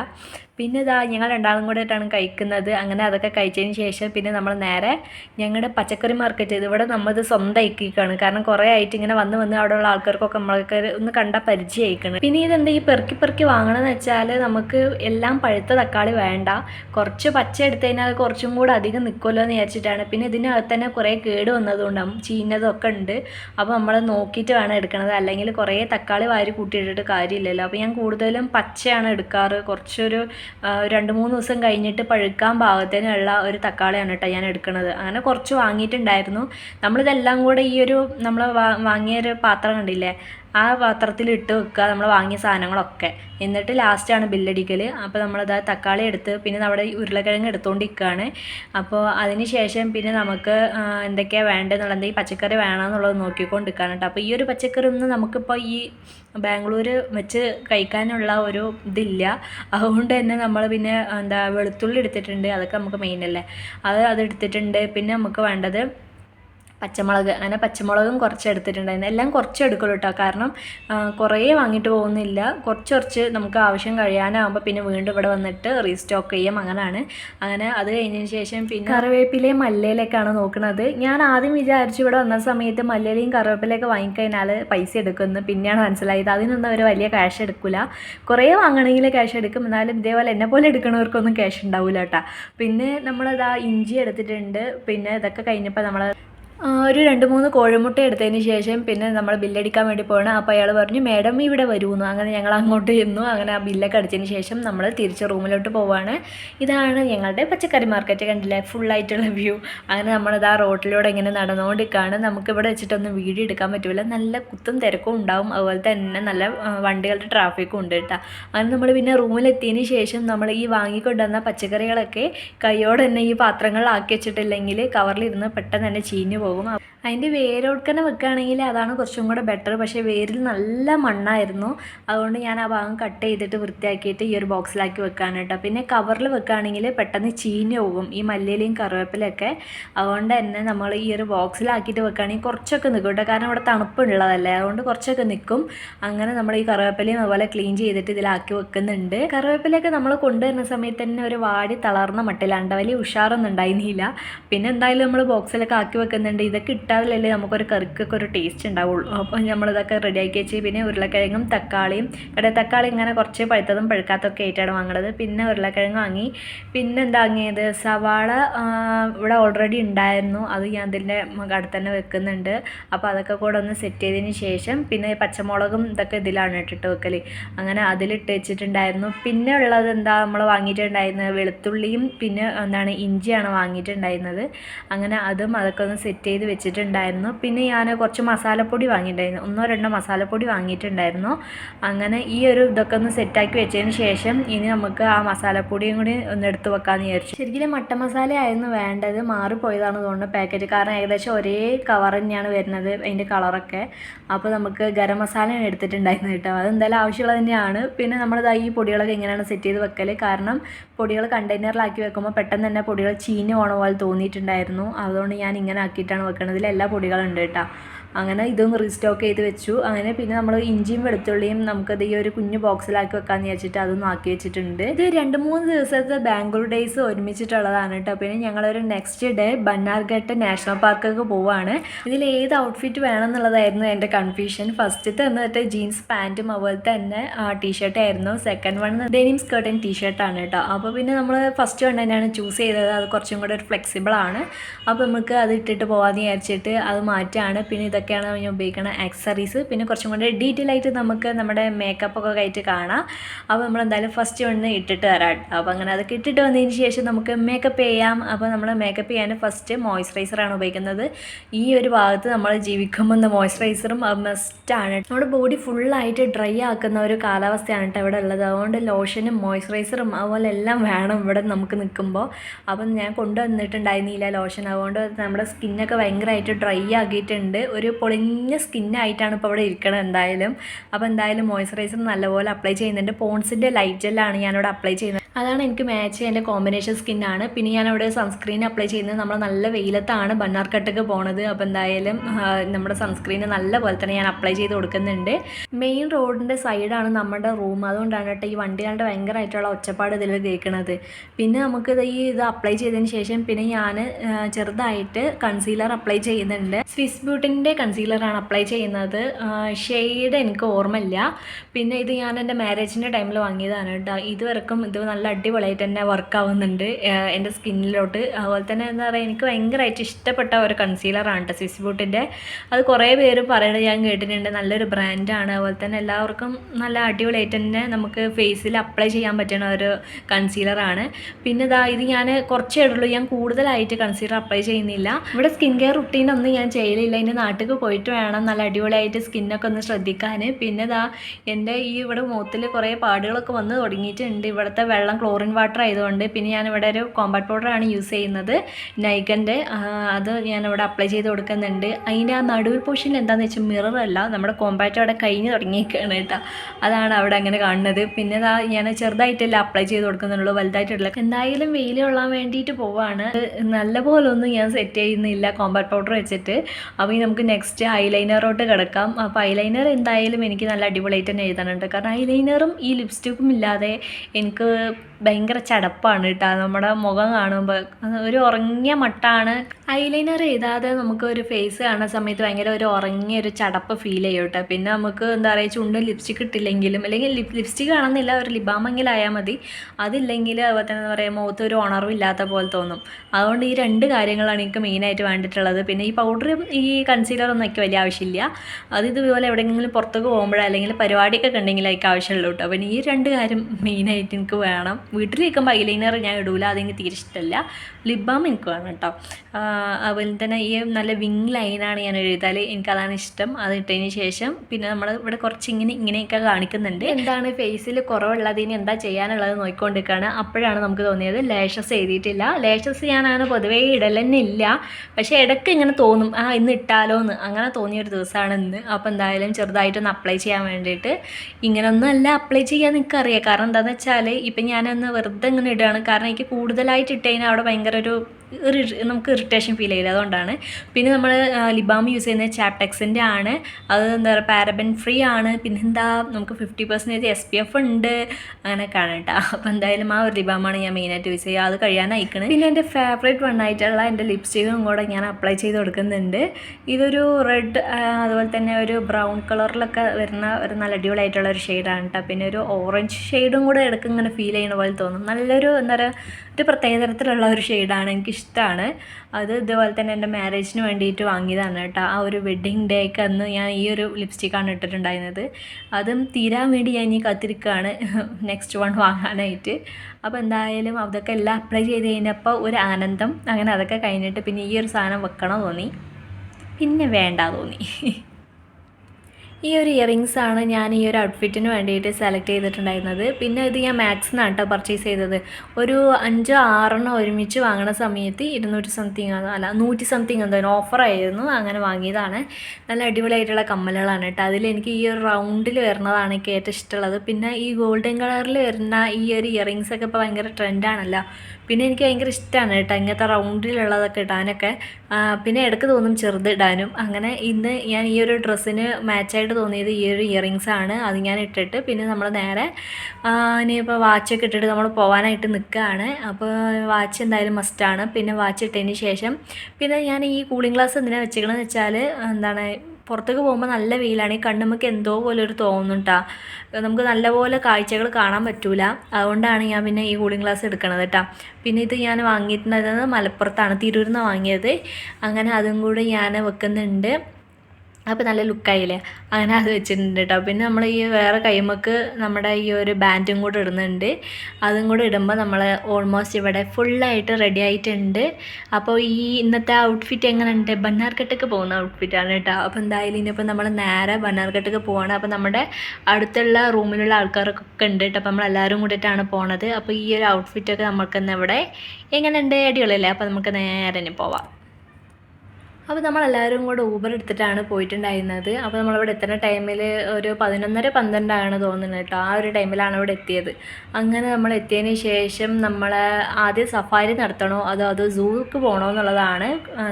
പിന്നെ ഇതാ ഞങ്ങൾ രണ്ടാളും കൂടെ ആയിട്ടാണ് കഴിക്കുന്നത്. അങ്ങനെ അതൊക്കെ കഴിച്ചതിന് ശേഷം പിന്നെ നമ്മൾ നേരെ ഞങ്ങളുടെ പച്ചക്കറി മാർക്കറ്റ് ചെയ്ത് ഇവിടെ സ്വന്തം ഐക്കിക്കാണ് കാരണം കുറേ ആയിട്ട് ഇങ്ങനെ വന്ന് വന്ന് അവിടെയുള്ള ആൾക്കാർക്കൊക്കെ നമ്മളൊക്കെ ഒന്ന് കണ്ട പരിചയമായിക്കണം പിന്നെ ഇതെന്താ ഈ പെറുക്കി പെറുക്കി വാങ്ങണമെന്ന് വെച്ചാൽ നമുക്ക് എല്ലാം പഴുത്ത തക്കാളി വേണ്ട. കുറച്ച് പച്ച എടുത്തു കഴിഞ്ഞാൽ കുറച്ചും കൂടെ അധികം നിൽക്കുമല്ലോ എന്ന് വിചാരിച്ചിട്ടാണ്. പിന്നെ ഇതിനകത്ത് തന്നെ കുറേ കേട് വന്നതുകൊണ്ടാണ് ചീഞ്ഞതൊക്കെ ഉണ്ട്. അപ്പോൾ നമ്മൾ നോക്കിയിട്ട് വേണം എടുക്കണത്. അല്ലെങ്കിൽ കുറേ തക്കാളി വാരി കൂട്ടിയിട്ടിട്ട് കാര്യമില്ലല്ലോ. അപ്പോൾ ഞാൻ കൂടുതലും പച്ചയാണ് എടുക്കാറ്. കുറച്ചൊരു രണ്ട് മൂന്ന് ദിവസം കഴിഞ്ഞിട്ട് പഴുക്കാൻ പാകത്തിനുള്ള ഒരു തക്കാളിയാണ് കേട്ടോ ഞാൻ എടുക്കുന്നത് അങ്ങനെ കുറച്ച് വാങ്ങിയിട്ടുണ്ടായിരുന്നു. നമ്മളിതെല്ലാം കൂടെ ഈ ഒരു നമ്മൾ വാങ്ങിയ ഒരു പാത്രം കണ്ടില്ലേ? ആ പാത്രത്തിൽ ഇട്ട് വെക്കുക നമ്മൾ വാങ്ങിയ സാധനങ്ങളൊക്കെ. എന്നിട്ട് ലാസ്റ്റാണ് ബില്ലടിക്കൽ അപ്പോൾ നമ്മളത് തക്കാളി എടുത്ത് പിന്നെ നമ്മുടെ ഈ ഉരുളക്കിഴങ്ങ് എടുത്തുകൊണ്ടിരിക്കുകയാണ് അപ്പോൾ അതിന് ശേഷം പിന്നെ നമുക്ക് എന്തൊക്കെയാണ് വേണ്ടതെന്നുള്ളത് എന്തെങ്കിലും പച്ചക്കറി വേണമെന്നുള്ളത് നോക്കിക്കൊണ്ടിരിക്കുകയാണ് കേട്ടോ അപ്പോൾ ഈ ഒരു പച്ചക്കറി ഒന്നും നമുക്കിപ്പോൾ ഈ ബാംഗ്ലൂർ വെച്ച് കഴിക്കാനുള്ള ഒരു ഇതില്ല. അതുകൊണ്ട് തന്നെ നമ്മൾ പിന്നെ എന്താ വെളുത്തുള്ളി എടുത്തിട്ടുണ്ട്. അതൊക്കെ നമുക്ക് മെയിൻ അല്ലേ. അത് അത് എടുത്തിട്ടുണ്ട്. പിന്നെ നമുക്ക് വേണ്ടത് പച്ചമുളക് അങ്ങനെ പച്ചമുളകും കുറച്ച് എടുത്തിട്ടുണ്ടായിരുന്നു എല്ലാം കുറച്ച് എടുക്കുള്ളൂ കേട്ടോ കാരണം കുറേ വാങ്ങിയിട്ട് പോകുന്നില്ല. കുറച്ച് കുറച്ച് നമുക്ക് ആവശ്യം കഴിയാനാകുമ്പോൾ പിന്നെ വീണ്ടും ഇവിടെ വന്നിട്ട് റീസ്റ്റോക്ക് ചെയ്യും. അങ്ങനെയാണ് അങ്ങനെ അത് കഴിഞ്ഞതിന് ശേഷം പിന്നെ കറിവേപ്പിലയും മല്ലയിലേക്കാണ് നോക്കുന്നത് ഞാൻ ആദ്യം വിചാരിച്ചു ഇവിടെ വന്ന സമയത്ത് മല്ലയിലെയും കറിവേപ്പിലയൊക്കെ വാങ്ങിക്കഴിഞ്ഞാൽ പൈസ എടുക്കുന്നു പിന്നെയാണ് മനസ്സിലായത്. അതിനൊന്നും അവർ വലിയ ക്യാഷ് എടുക്കില്ല കുറേ വാങ്ങണമെങ്കിൽ ക്യാഷ് എടുക്കും. എന്നാലും ഇതേപോലെ എന്നെ പോലെ എടുക്കണവർക്കൊന്നും ക്യാഷ് ഉണ്ടാവില്ല കേട്ടോ പിന്നെ നമ്മളിതാ ഇഞ്ചി എടുത്തിട്ടുണ്ട്. പിന്നെ ഇതൊക്കെ കഴിഞ്ഞപ്പോൾ നമ്മൾ ഒരു രണ്ട് മൂന്ന് കോഴിമുട്ട എടുത്തതിന് ശേഷം പിന്നെ നമ്മൾ ബില്ലടിക്കാൻ വേണ്ടി പോകണം അപ്പോൾ അയാൾ പറഞ്ഞു മാഡം ഇവിടെ വരുമെന്ന് അങ്ങനെ ഞങ്ങൾ അങ്ങോട്ട് ചെന്നു. അങ്ങനെ ആ ബില്ലൊക്കെ അടിച്ചതിന് ശേഷം നമ്മൾ തിരിച്ച് റൂമിലോട്ട് പോവാണ്. ഇതാണ് ഞങ്ങളുടെ പച്ചക്കറി മാർക്കറ്റ് കണ്ടില്ലേ? ഫുള്ളായിട്ടുള്ള വ്യൂ അങ്ങനെ നമ്മളിത് ആ റോട്ടിലൂടെ ഇങ്ങനെ നടന്നുകൊണ്ടിരിക്കുകയാണ് നമുക്കിവിടെ വെച്ചിട്ടൊന്നും വീഡിയോ എടുക്കാൻ പറ്റില്ല നല്ല കുത്തും തിരക്കും ഉണ്ടാവും. അതുപോലെ തന്നെ നല്ല വണ്ടികളുടെ ട്രാഫിക്കും ഉണ്ട് കേട്ടോ. അങ്ങനെ നമ്മൾ പിന്നെ റൂമിലെത്തിയതിന് ശേഷം നമ്മൾ ഈ വാങ്ങിക്കൊണ്ടുവന്ന പച്ചക്കറികളൊക്കെ കൈയോടെ തന്നെ ഈ പാത്രങ്ങളിലാക്കി വെച്ചിട്ടില്ലെങ്കിൽ കവറിലിരുന്ന് പെട്ടെന്ന് തന്നെ ചീഞ്ഞു പോകും. 嘛 അതിന്റെ വേരോടുക്കനെ വെക്കുകയാണെങ്കിൽ അതാണ് കുറച്ചും കൂടെ ബെറ്റർ പക്ഷേ വേരിൽ നല്ല മണ്ണായിരുന്നു. അതുകൊണ്ട് ഞാൻ ആ ഭാഗം കട്ട് ചെയ്തിട്ട് വൃത്തിയാക്കിയിട്ട് ഈ ഒരു ബോക്സിലാക്കി വെക്കാണ് കേട്ടോ. പിന്നെ കവറിൽ വെക്കുകയാണെങ്കിൽ പെട്ടെന്ന് ചീഞ്ഞു പോകും ഈ മല്ലിയിലയും കറിവേപ്പിലൊക്കെ അതുകൊണ്ട് തന്നെ നമ്മൾ ഈ ഒരു ബോക്സിലാക്കിയിട്ട് വെക്കുകയാണെങ്കിൽ കുറച്ചൊക്കെ നിൽക്കും കേട്ടോ. കാരണം ഇവിടെ തണുപ്പുള്ളതല്ലേ. അതുകൊണ്ട് കുറച്ചൊക്കെ നിൽക്കും. അങ്ങനെ നമ്മൾ ഈ കറിവേപ്പിലയും അതുപോലെ ക്ലീൻ ചെയ്തിട്ട് ഇതിലാക്കി വെക്കുന്നുണ്ട്. കറിവേപ്പിലൊക്കെ നമ്മൾ കൊണ്ടുവരുന്ന സമയത്ത് തന്നെ ഒരു വാടി തളർന്ന മട്ടിലാണ്ട്. വലിയ ഉഷാറൊന്നും ഉണ്ടായിരുന്നില്ല. പിന്നെ എന്തായാലും നമ്മൾ ബോക്സിലൊക്കെ ആക്കി വെക്കുന്നുണ്ട്. ഇതൊക്കെ ഇട്ടാലല്ലേ നമുക്കൊരു കറിക്കൊക്കെ ഒരു ടേസ്റ്റ് ഉണ്ടാവുള്ളൂ. അപ്പോൾ നമ്മളിതൊക്കെ റെഡിയാക്കി വെച്ച് പിന്നെ ഉരുളക്കിഴങ്ങും തക്കാളിയും. ഇവിടെ തക്കാളി ഇങ്ങനെ കുറച്ച് പഴുത്തതും പഴുക്കാത്തൊക്കെ ആയിട്ടാണ് വാങ്ങുന്നത് പിന്നെ ഉരുളക്കിഴങ്ങ് വാങ്ങി. പിന്നെ എന്താ വാങ്ങിയത്? സവാള ഇവിടെ ഓൾറെഡി ഉണ്ടായിരുന്നു. അത് ഞാൻ ഇതിന്റെ അടുത്ത് തന്നെ വെക്കുന്നുണ്ട്. അപ്പോൾ അതൊക്കെ കൂടെ ഒന്ന് സെറ്റ് ചെയ്തതിന് ശേഷം പിന്നെ പച്ചമുളകും ഇതൊക്കെ ഇതിലാണ് ഇട്ടിട്ട് വെക്കൽ അങ്ങനെ അതിലിട്ട് വെച്ചിട്ടുണ്ടായിരുന്നു. പിന്നെ ഉള്ളത് എന്താ നമ്മൾ വാങ്ങിയിട്ടുണ്ടായിരുന്നത്? വെളുത്തുള്ളിയും പിന്നെ എന്താണ് ഇഞ്ചിയാണ് വാങ്ങിയിട്ടുണ്ടായിരുന്നത്. അങ്ങനെ അതും അതൊക്കെ ഒന്ന് സെറ്റ് ചെയ്ത് വെച്ചിട്ടുണ്ടായിരുന്നു പിന്നെ ഞാൻ കുറച്ച് മസാലപ്പൊടി വാങ്ങിയിട്ടുണ്ടായിരുന്നു. ഒന്നോ രണ്ടോ മസാലപ്പൊടി വാങ്ങിയിട്ടുണ്ടായിരുന്നു. അങ്ങനെ ഈ ഒരു ഇതൊക്കെ ഒന്ന് സെറ്റാക്കി വെച്ചതിന് ശേഷം ഇനി നമുക്ക് ആ മസാലപ്പൊടിയും കൂടി ഒന്ന് എടുത്തു വെക്കാമെന്ന് വിചാരിച്ചു. ശരിക്കും മട്ട മസാല ആയിരുന്നു വേണ്ടത് മാറിപ്പോയതാണ് തോന്നുന്നു. പാക്കറ്റ് കാരണം ഏകദേശം ഒരേ കവർ തന്നെയാണ് വരുന്നത് അതിന്റെ കളറൊക്കെ അപ്പോൾ നമുക്ക് ഗരം മസാലയാണ് എടുത്തിട്ടുണ്ടായിരുന്നത് കേട്ടോ. അതെന്തായാലും ആവശ്യമുള്ളത് തന്നെയാണ്. പിന്നെ നമ്മളിത് ഈ പൊടികളൊക്കെ എങ്ങനെയാണ് സെറ്റ് ചെയ്ത് വെക്കൽ കാരണം പൊടികൾ കണ്ടെയ്നറിലാക്കി വെക്കുമ്പോൾ പെട്ടെന്ന് തന്നെ പൊടികൾ ചീഞ്ഞ് പോണ പോലെ തോന്നിയിട്ടുണ്ടായിരുന്നു. അതുകൊണ്ട് ഞാൻ ഇങ്ങനെ ആക്കിയിട്ടാണ് വെക്കണത്. ഇതിൽ എല്ലാ പൊടികളും ഉണ്ട് കേട്ടോ. അങ്ങനെ ഇതും റീസ്റ്റോക്ക് ചെയ്ത് വെച്ചു. അങ്ങനെ പിന്നെ നമ്മൾ ഇഞ്ചിയും വെളുത്തുള്ളിയും നമുക്കത് ഈ ഒരു കുഞ്ഞു ബോക്സിലാക്കി വെക്കാമെന്ന് വെച്ചിട്ട് അതൊന്നും ആക്കി വെച്ചിട്ടുണ്ട്. ഇത് രണ്ട് മൂന്ന് ദിവസത്തെ ബാംഗ്ലൂർ ഡേയ്സ് ഒരുമിച്ചിട്ടുള്ളതാണ് കേട്ടോ പിന്നെ ഞങ്ങളൊരു നെക്സ്റ്റ് ഡേ ബന്നാർഘട്ട് നാഷണൽ പാർക്കൊക്കെ പോവാണ്. ഇതിൽ ഏത് ഔട്ട്ഫിറ്റ് വേണം എന്നുള്ളതായിരുന്നു എന്റെ കൺഫ്യൂഷൻ ഫസ്റ്റത്തെ എന്നിട്ട് ജീൻസ് പാന്റും അതുപോലെ തന്നെ ടീഷർട്ട് ആയിരുന്നു. Second one denim skirt and ടീഷർട്ടാണ് കേട്ടോ അപ്പോൾ പിന്നെ നമ്മൾ ഫസ്റ്റ് വൺ തന്നെയാണ് ചൂസ് ചെയ്തത്. അത് കുറച്ചും കൂടെ ഒരു ഫ്ലെക്സിബിൾ ആണ്. അപ്പോൾ നമുക്ക് അത് ഇട്ടിട്ട് പോകാമെന്ന് വിചാരിച്ചിട്ട് അത് മാറ്റാണ്. പിന്നെ ഇതൊക്കെയാണ് ഞാൻ ഉപയോഗിക്കുന്ന ആക്സറീസ് പിന്നെ കുറച്ചും കൂടെ ഡീറ്റെയിൽ ആയിട്ട് നമുക്ക് നമ്മുടെ മേക്കപ്പ് ഒക്കെ ആയിട്ട് കാണാം. അപ്പോൾ നമ്മൾ എന്തായാലും ഫസ്റ്റ് ഒന്ന് ഇട്ടിട്ട് വരാം. അപ്പോൾ അങ്ങനെ അതൊക്കെ ഇട്ടിട്ട് വന്നതിന് ശേഷം നമുക്ക് മേക്കപ്പ് ചെയ്യാം. അപ്പോൾ നമ്മൾ മേക്കപ്പ് ചെയ്യാൻ ഫസ്റ്റ് മോയ്സ്ചറൈസറാണ് ഉപയോഗിക്കുന്നത്. ഈ ഒരു ഭാഗത്ത് നമ്മൾ ജീവിക്കുമ്പോൾ എന്ന മോയ്സ്ചറൈസറും മസ്റ്റാണ് നമ്മുടെ ബോഡി ഫുള്ളായിട്ട് ഡ്രൈ ആക്കുന്ന ഒരു കാലാവസ്ഥയാണ് കേട്ടോ ഇവിടെ ഉള്ളത്. അതുകൊണ്ട് ലോഷനും മോയ്സ്ചറൈസറും അതുപോലെ എല്ലാം വേണം ഇവിടെ നമുക്ക് നിൽക്കുമ്പോൾ. അപ്പം ഞാൻ കൊണ്ടുവന്നിട്ടുണ്ടായിരുന്നില്ല ലോഷൻ അതുകൊണ്ട് നമ്മുടെ സ്കിന്നൊക്കെ ഭയങ്കരമായിട്ട് ഡ്രൈ ആക്കിയിട്ടുണ്ട്. ഒരു പൊളിഞ്ഞ സ്കിന്നായിട്ടാണ് ഇപ്പോൾ അവിടെ ഇരിക്കണത് എന്തായാലും. അപ്പോൾ എന്തായാലും മോയ്സ്ചറൈസർ നല്ലപോലെ അപ്ലൈ ചെയ്യുന്നുണ്ട്. പോൺസിന്റെ ലൈറ്റ് ജെല്ലാണ് ഞാനിവിടെ അപ്ലൈ ചെയ്യുന്നത്. അതാണ് എനിക്ക് മാച്ച് എന്റെ കോമ്പിനേഷൻ സ്കിന്നാണ് പിന്നെ ഞാൻ അവിടെ സൺസ്ക്രീൻ അപ്ലൈ ചെയ്യുന്നത്. നമ്മൾ നല്ല വെയിലത്താണ് ബന്നാർക്കട്ടൊക്കെ പോണത്. അപ്പോൾ എന്തായാലും നമ്മുടെ സൺസ്ക്രീൻ നല്ല പോലെ തന്നെ ഞാൻ അപ്ലൈ ചെയ്ത് കൊടുക്കുന്നുണ്ട്. മെയിൻ റോഡിന്റെ സൈഡാണ് നമ്മുടെ റൂം അതുകൊണ്ടാണ് കേട്ടോ ഈ വണ്ടികളുടെ ഭയങ്കരമായിട്ടുള്ള ഒച്ചപ്പാട് ഇതിൽ കേൾക്കുന്നത് പിന്നെ നമുക്ക് ഈ ഇത് അപ്ലൈ ചെയ്തതിന് ശേഷം പിന്നെ ഞാൻ ചെറുതായിട്ട് കൺസീലർ അപ്ലൈ ചെയ്യുന്നുണ്ട്. സ്വിസ് ബ്യൂട്ടിന്റെ കൺസീലറാണ് അപ്ലൈ ചെയ്യുന്നത്. ഷെയ്ഡ് എനിക്ക് ഓർമ്മയില്ല. പിന്നെ ഇത് ഞാൻ എന്റെ മാരേജിന്റെ ടൈമിൽ വാങ്ങിയതാണ് കേട്ടോ. ഇതുവരെക്കും ഇത് നല്ല അടിപൊളിയായിട്ട് തന്നെ വർക്ക് ആവുന്നുണ്ട് എന്റെ സ്കിന്നിലോട്ട് അതുപോലെ തന്നെ എന്താ പറയുക എനിക്ക് ഭയങ്കരമായിട്ട് ഇഷ്ടപ്പെട്ട ഒരു കൺസീലറാണ് കേട്ടോ സ്വിസ് ബ്യൂട്ടിന്റെ അത് കുറേ പേര് പറയണത് ഞാൻ കേട്ടിട്ടുണ്ട് നല്ലൊരു ബ്രാൻഡാണ് അതുപോലെ തന്നെ എല്ലാവർക്കും നല്ല അടിപൊളിയായിട്ട് തന്നെ നമുക്ക് ഫേസിൽ അപ്ലൈ ചെയ്യാൻ പറ്റുന്ന ഒരു കൺസീലറാണ് പിന്നെ ഇതാ ഇത് ഞാൻ കുറച്ചേ ഉള്ളൂ ഞാൻ കൂടുതലായിട്ട് കൺസീലർ അപ്ലൈ ചെയ്യുന്നില്ല. ഇവിടെ സ്കിൻ കെയർ റുട്ടീൻ ഒന്നും ഞാൻ ചെയ്യലില്ല എന്റെ നാട്ടിൽ പോയിട്ട് വേണം നല്ല അടിപൊളിയായിട്ട് സ്കിന്നൊക്കെ ഒന്ന് ശ്രദ്ധിക്കാൻ പിന്നെ ഇതാ എന്റെ ഈ ഇവിടെ മുഖത്തിൽ കുറേ പാടുകളൊക്കെ വന്ന് തുടങ്ങിയിട്ടുണ്ട്. ഇവിടുത്തെ വെള്ളം ക്ലോറിൻ വാട്ടർ ആയതുകൊണ്ട് പിന്നെ ഞാൻ ഇവിടെ ഒരു കോമ്പാക്ട് പൗഡറാണ് യൂസ് ചെയ്യുന്നത്. നൈക്കന്റെ അത് ഞാൻ ഇവിടെ അപ്ലൈ ചെയ്ത് കൊടുക്കുന്നുണ്ട്. അതിന്റെ ആ നടുവിൽ പോർഷനിൽ എന്താണെന്ന് വെച്ചാൽ മിറർ അല്ല നമ്മുടെ കോമ്പാക്റ്റ് അവിടെ കഴിഞ്ഞ് തുടങ്ങിയിരിക്കുകയാണ് കേട്ടോ. അതാണ് അവിടെ അങ്ങനെ കാണുന്നത്. പിന്നെ ഇതാ ഞാൻ ചെറുതായിട്ടല്ല അപ്ലൈ ചെയ്ത് കൊടുക്കുന്നുള്ളൂ വലുതായിട്ടുള്ള. എന്തായാലും വെയിൽ കൊള്ളാൻ വേണ്ടിയിട്ട് പോവാണ്. നല്ല പോലെ ഒന്നും ഞാൻ സെറ്റ് ചെയ്യുന്നില്ല കോമ്പാക്ട് പൗഡർ വെച്ചിട്ട്. അപ്പോൾ നമുക്ക് നെക്സ്റ്റ് ഐലൈനറോട്ട് കിടക്കാം. അപ്പോൾ ഐലൈനർ എന്തായാലും എനിക്ക് നല്ല അടിപൊളിയായിട്ട് തന്നെ എഴുതാനുണ്ട്. കാരണം ഐലൈനറും ഈ ലിപ്സ്റ്റിക്കും ഇല്ലാതെ എനിക്ക് ഭയങ്കര ചടപ്പാണ് കേട്ടോ നമ്മുടെ മുഖം കാണുമ്പോൾ ഒരു ഉറങ്ങിയ മട്ടാണ്. ഐലൈനർ എഴുതാതെ നമുക്ക് ഒരു ഫേസ് കാണുന്ന സമയത്ത് ഭയങ്കര ഒരു ഉറങ്ങിയ ഒരു ചടപ്പ് ഫീൽ ചെയ്യും കേട്ടോ പിന്നെ നമുക്ക് എന്താ പറയുക ചുണ്ട് ലിപ്സ്റ്റിക് ഇട്ടില്ലെങ്കിലും അല്ലെങ്കിൽ ലിപ് ലിപ്സ്റ്റിക് കാണുന്നില്ല ഒരു ലിബാമെങ്കിലും ആയാൽ മതി. അതില്ലെങ്കിൽ അതുപോലെ തന്നെ എന്താ പറയുക മുഖത്ത് ഒരു ഉണർവില്ലാത്ത പോലെ തോന്നും. അതുകൊണ്ട് ഈ രണ്ട് കാര്യങ്ങളാണ് എനിക്ക് മെയിനായിട്ട് വേണ്ടിയിട്ടുള്ളത്. പിന്നെ ഈ പൗഡർ ഈ കൺസീലറൊന്നും ഒക്കെ വലിയ ആവശ്യമില്ല. അത് ഇതുപോലെ എവിടെയെങ്കിലും പുറത്തേക്ക് പോകുമ്പോഴോ അല്ലെങ്കിൽ പരിപാടിയൊക്കെ ഉണ്ടെങ്കിൽ ആവശ്യമുള്ളൂ കേട്ടോ അപ്പം ഈ രണ്ട് കാര്യം മെയിനായിട്ട് എനിക്ക് വേണം. വീട്ടിലിരിക്കുമ്പോൾ ഐലൈനർ ഞാൻ ഇടൂല അതെനിക്ക് തീരെ ഇഷ്ടമല്ല ലിപ് ബാം എനിക്ക് വേണം കേട്ടോ. അതുപോലെ തന്നെ ഈ നല്ല വിങ് ലൈനാണ് ഞാൻ എഴുതാൽ എനിക്കതാണ് ഇഷ്ടം. അത് ഇട്ടതിന് ശേഷം പിന്നെ നമ്മൾ ഇവിടെ കുറച്ച് ഇങ്ങനെ ഇങ്ങനെയൊക്കെ കാണിക്കുന്നുണ്ട്. എന്താണ് ഫേസിൽ കുറവുള്ളതിന് എന്താ ചെയ്യാനുള്ളത് നോക്കിക്കൊണ്ടിരിക്കുകയാണ് അപ്പോഴാണ് നമുക്ക് തോന്നിയത് ലേഷസ് എഴുതിയിട്ടില്ല. ലേഷസ് ഞാൻ പൊതുവേ ഇടൽ തന്നെ ഇല്ല പക്ഷേ ഇടയ്ക്ക് ഇങ്ങനെ തോന്നും ആ ഇന്ന് ഇട്ടാലോ എന്ന് അങ്ങനെ തോന്നിയൊരു ദിവസമാണ് ഇന്ന്. അപ്പോൾ എന്തായാലും ചെറുതായിട്ടൊന്ന് അപ്ലൈ ചെയ്യാൻ വേണ്ടിയിട്ട്. ഇങ്ങനൊന്നും അല്ല അപ്ലൈ ചെയ്യാൻ നിൽക്കറിയാം കാരണം എന്താണെന്ന് വെച്ചാൽ ഇപ്പം ഞാനൊന്ന് വെറുതെ ഇങ്ങനെ ഇടുകയാണ്. കാരണം എനിക്ക് കൂടുതലായിട്ട് ഇട്ട് കഴിഞ്ഞാൽ അവിടെ ഭയങ്കര ഒരു ഒരു നമുക്ക് ഇറിറ്റേഷൻ ഫീൽ ചെയ്യില്ല. അതുകൊണ്ടാണ്. പിന്നെ നമ്മൾ ലിബാം യൂസ് ചെയ്യുന്നത് ചാപ്ടെക്സിന്റെ ആണ്. അത് എന്താ പറയുക പാരബൻ ഫ്രീ ആണ്. പിന്നെന്താ നമുക്ക് fifty percentage S P F ഉണ്ട്. അങ്ങനെയൊക്കെയാണ് കേട്ടോ. അപ്പോൾ എന്തായാലും ആ ഒരു ലിബാമാണ് ഞാൻ മെയിനായിട്ട് യൂസ് ചെയ്യുക. അത് കഴിയാനായിക്കണ്. പിന്നെ എന്റെ ഫേവറേറ്റ് വൺ ആയിട്ടുള്ള എന്റെ ലിപ്സ്റ്റിക്കും കൂടെ ഞാൻ അപ്ലൈ ചെയ്ത് കൊടുക്കുന്നുണ്ട്. ഇതൊരു റെഡ് അതുപോലെ തന്നെ ഒരു ബ്രൗൺ കളറിലൊക്കെ വരുന്ന ഒരു നല്ല അടിപൊളിയായിട്ടുള്ള ഒരു ഷെയ്ഡാണ് കേട്ടോ പിന്നെ ഒരു ഓറഞ്ച് ഷെയ്ഡും കൂടെ ഇടയ്ക്ക് ഇങ്ങനെ ഫീൽ ചെയ്യുന്ന പോലെ തോന്നും. നല്ലൊരു എന്താ പറയുക ഒരു പ്രത്യേക തരത്തിലുള്ള ഒരു ഷെയ്ഡാണ് എനിക്കിഷ്ടമാണ് അത് ഇതുപോലെ തന്നെ എന്റെ മാരേജിന് വേണ്ടിയിട്ട് വാങ്ങിയതാണ് കേട്ടോ. ആ ഒരു വെഡ്ഡിങ് ഡേക്ക് അന്ന് ഞാൻ ഈ ഒരു ലിപ്സ്റ്റിക്കാണ് ഇട്ടിട്ടുണ്ടായിരുന്നത്. അതും തീരാൻ വേണ്ടി ഞാൻ ഇനി കത്തിരിക്കുകയാണ്. നെക്സ്റ്റ് വൺ വാങ്ങാനായിട്ട്. അപ്പോൾ എന്തായാലും അതൊക്കെ എല്ലാം അപ്ലൈ ചെയ്ത് കഴിഞ്ഞപ്പോൾ ഒരു ആനന്ദം. അങ്ങനെ അതൊക്കെ കഴിഞ്ഞിട്ട് പിന്നെ ഈ ഒരു സാധനം വെക്കണം തോന്നി. പിന്നെ വേണ്ട തോന്നി. ഈ ഒരു ഇയറിങ്സ് ആണ് ഞാൻ ഈ ഒരു ഔട്ട്ഫിറ്റിന് വേണ്ടിയിട്ട് സെലക്ട് ചെയ്തിട്ടുണ്ടായിരുന്നത്. പിന്നെ ഇത് ഞാൻ മാക്സിനാണ് കേട്ടോ പർച്ചേസ് ചെയ്തത്. ഒരു അഞ്ചോ ആറെണ്ണോ ഒരുമിച്ച് വാങ്ങണ സമയത്ത് ഇരുന്നൂറ്റി സംതിങ് അല്ല നൂറ്റി സംതിങ് എന്തോ ഓഫറായിരുന്നു അങ്ങനെ വാങ്ങിയതാണ്. നല്ല അടിപൊളിയായിട്ടുള്ള കമ്മലുകളാണ് കേട്ടോ അതിൽ എനിക്ക് ഈ ഒരു റൗണ്ടിൽ വരുന്നതാണ് എനിക്ക് ഏറ്റവും ഇഷ്ടമുള്ളത്. പിന്നെ ഈ ഗോൾഡൻ കളറിൽ വരുന്ന ഈ ഒരു ഇയറിങ്സ് ഒക്കെ ഇപ്പോൾ ഭയങ്കര ട്രെൻഡാണല്ലോ പിന്നെ എനിക്ക് ഭയങ്കര ഇഷ്ടമാണ് കേട്ടോ ഇങ്ങനത്തെ റൗണ്ടിലുള്ളതൊക്കെ ഇടാനൊക്കെ. പിന്നെ ഇടയ്ക്ക് തോന്നും ചെറുത് ഇടാനും. അങ്ങനെ ഇന്ന് ഞാൻ ഈ ഒരു ഡ്രസ്സിന് മാച്ചായിട്ട് തോന്നിയത് ഈ ഒരു ഇയറിങ്സ് ആണ്. അത് ഞാൻ ഇട്ടിട്ട് പിന്നെ നമ്മൾ നേരെ ഇനിയിപ്പോൾ വാച്ചൊക്കെ ഇട്ടിട്ട് നമ്മൾ പോകാനായിട്ട് നിൽക്കുകയാണ് അപ്പോൾ വാച്ച് എന്തായാലും മസ്റ്റാണ് പിന്നെ വാച്ച് ഇട്ടതിന് ശേഷം പിന്നെ ഞാൻ ഈ കൂളിംഗ് ഗ്ലാസ് എന്തിനാണ് വെച്ചേക്കണമെന്ന് വെച്ചാൽ എന്താണ് പുറത്തേക്ക് പോകുമ്പോൾ നല്ല വെയിലാണ്. ഈ നമുക്ക് എന്തോ പോലെ ഒരു തോന്നുന്നുട്ടാ. നമുക്ക് നല്ലപോലെ കാഴ്ചകൾ കാണാൻ പറ്റൂല. അതുകൊണ്ടാണ് ഞാൻ പിന്നെ ഈ കൂളിംഗ് ഗ്ലാസ് എടുക്കണത് കേട്ടോ പിന്നെ ഇത് ഞാൻ വാങ്ങിയിട്ടുണ്ടായിരുന്നത് മലപ്പുറത്താണ്. തിരൂരിൽ നിന്ന് വാങ്ങിയത്. അങ്ങനെ അതും കൂടി ഞാൻ വെക്കുന്നുണ്ട്. അപ്പോൾ നല്ല ലുക്കായില്ലേ? അങ്ങനെ അത് വെച്ചിട്ടുണ്ട് കേട്ടോ പിന്നെ നമ്മൾ ഈ വേറെ കൈമക്ക് നമ്മുടെ ഈ ഒരു ബാൻഡും കൂടെ ഇടുന്നുണ്ട്. അതും കൂടെ ഇടുമ്പോൾ നമ്മൾ ഓൾമോസ്റ്റ് ഇവിടെ ഫുള്ളായിട്ട് റെഡി ആയിട്ടുണ്ട്. അപ്പോൾ ഈ ഇന്നത്തെ ഔട്ട്ഫിറ്റ് എങ്ങനെയുണ്ട്? ബന്നാർഘട്ടക്ക് പോകുന്ന ഔട്ട്ഫിറ്റാണ് കേട്ടോ അപ്പോൾ എന്തായാലും ഇനിയിപ്പോൾ നമ്മൾ നേരെ ബന്നാർഘട്ടക്ക് പോവാണ്. അപ്പോൾ നമ്മുടെ അടുത്തുള്ള റൂമിലുള്ള ആൾക്കാരൊക്കെ ഉണ്ട് കേട്ടോ അപ്പോൾ നമ്മളെല്ലാവരും കൂടിയിട്ടാണ് പോണത്. അപ്പോൾ ഈ ഒരു ഔട്ട്ഫിറ്റൊക്കെ നമുക്കിന്ന് ഇവിടെ എങ്ങനെയുണ്ട്? അടിപൊളിയല്ലേ? അപ്പോൾ നമുക്ക് നേരെ ഇനി പോവാം. അപ്പോൾ നമ്മളെല്ലാവരും കൂടെ ഊബർ എടുത്തിട്ടാണ് പോയിട്ടുണ്ടായിരുന്നത്. അപ്പോൾ നമ്മളിവിടെ എത്തുന്ന ടൈമിൽ ഒരു പതിനൊന്നര പന്ത്രണ്ടാണ് തോന്നുന്നത് കേട്ടോ. ആ ഒരു ടൈമിലാണ് ഇവിടെ എത്തിയത്. അങ്ങനെ നമ്മൾ എത്തിയതിന് ശേഷം നമ്മൾ ആദ്യം സഫാരി നടത്തണോ അതോ അത് സൂക്ക് പോകണോ എന്നുള്ളതാണ്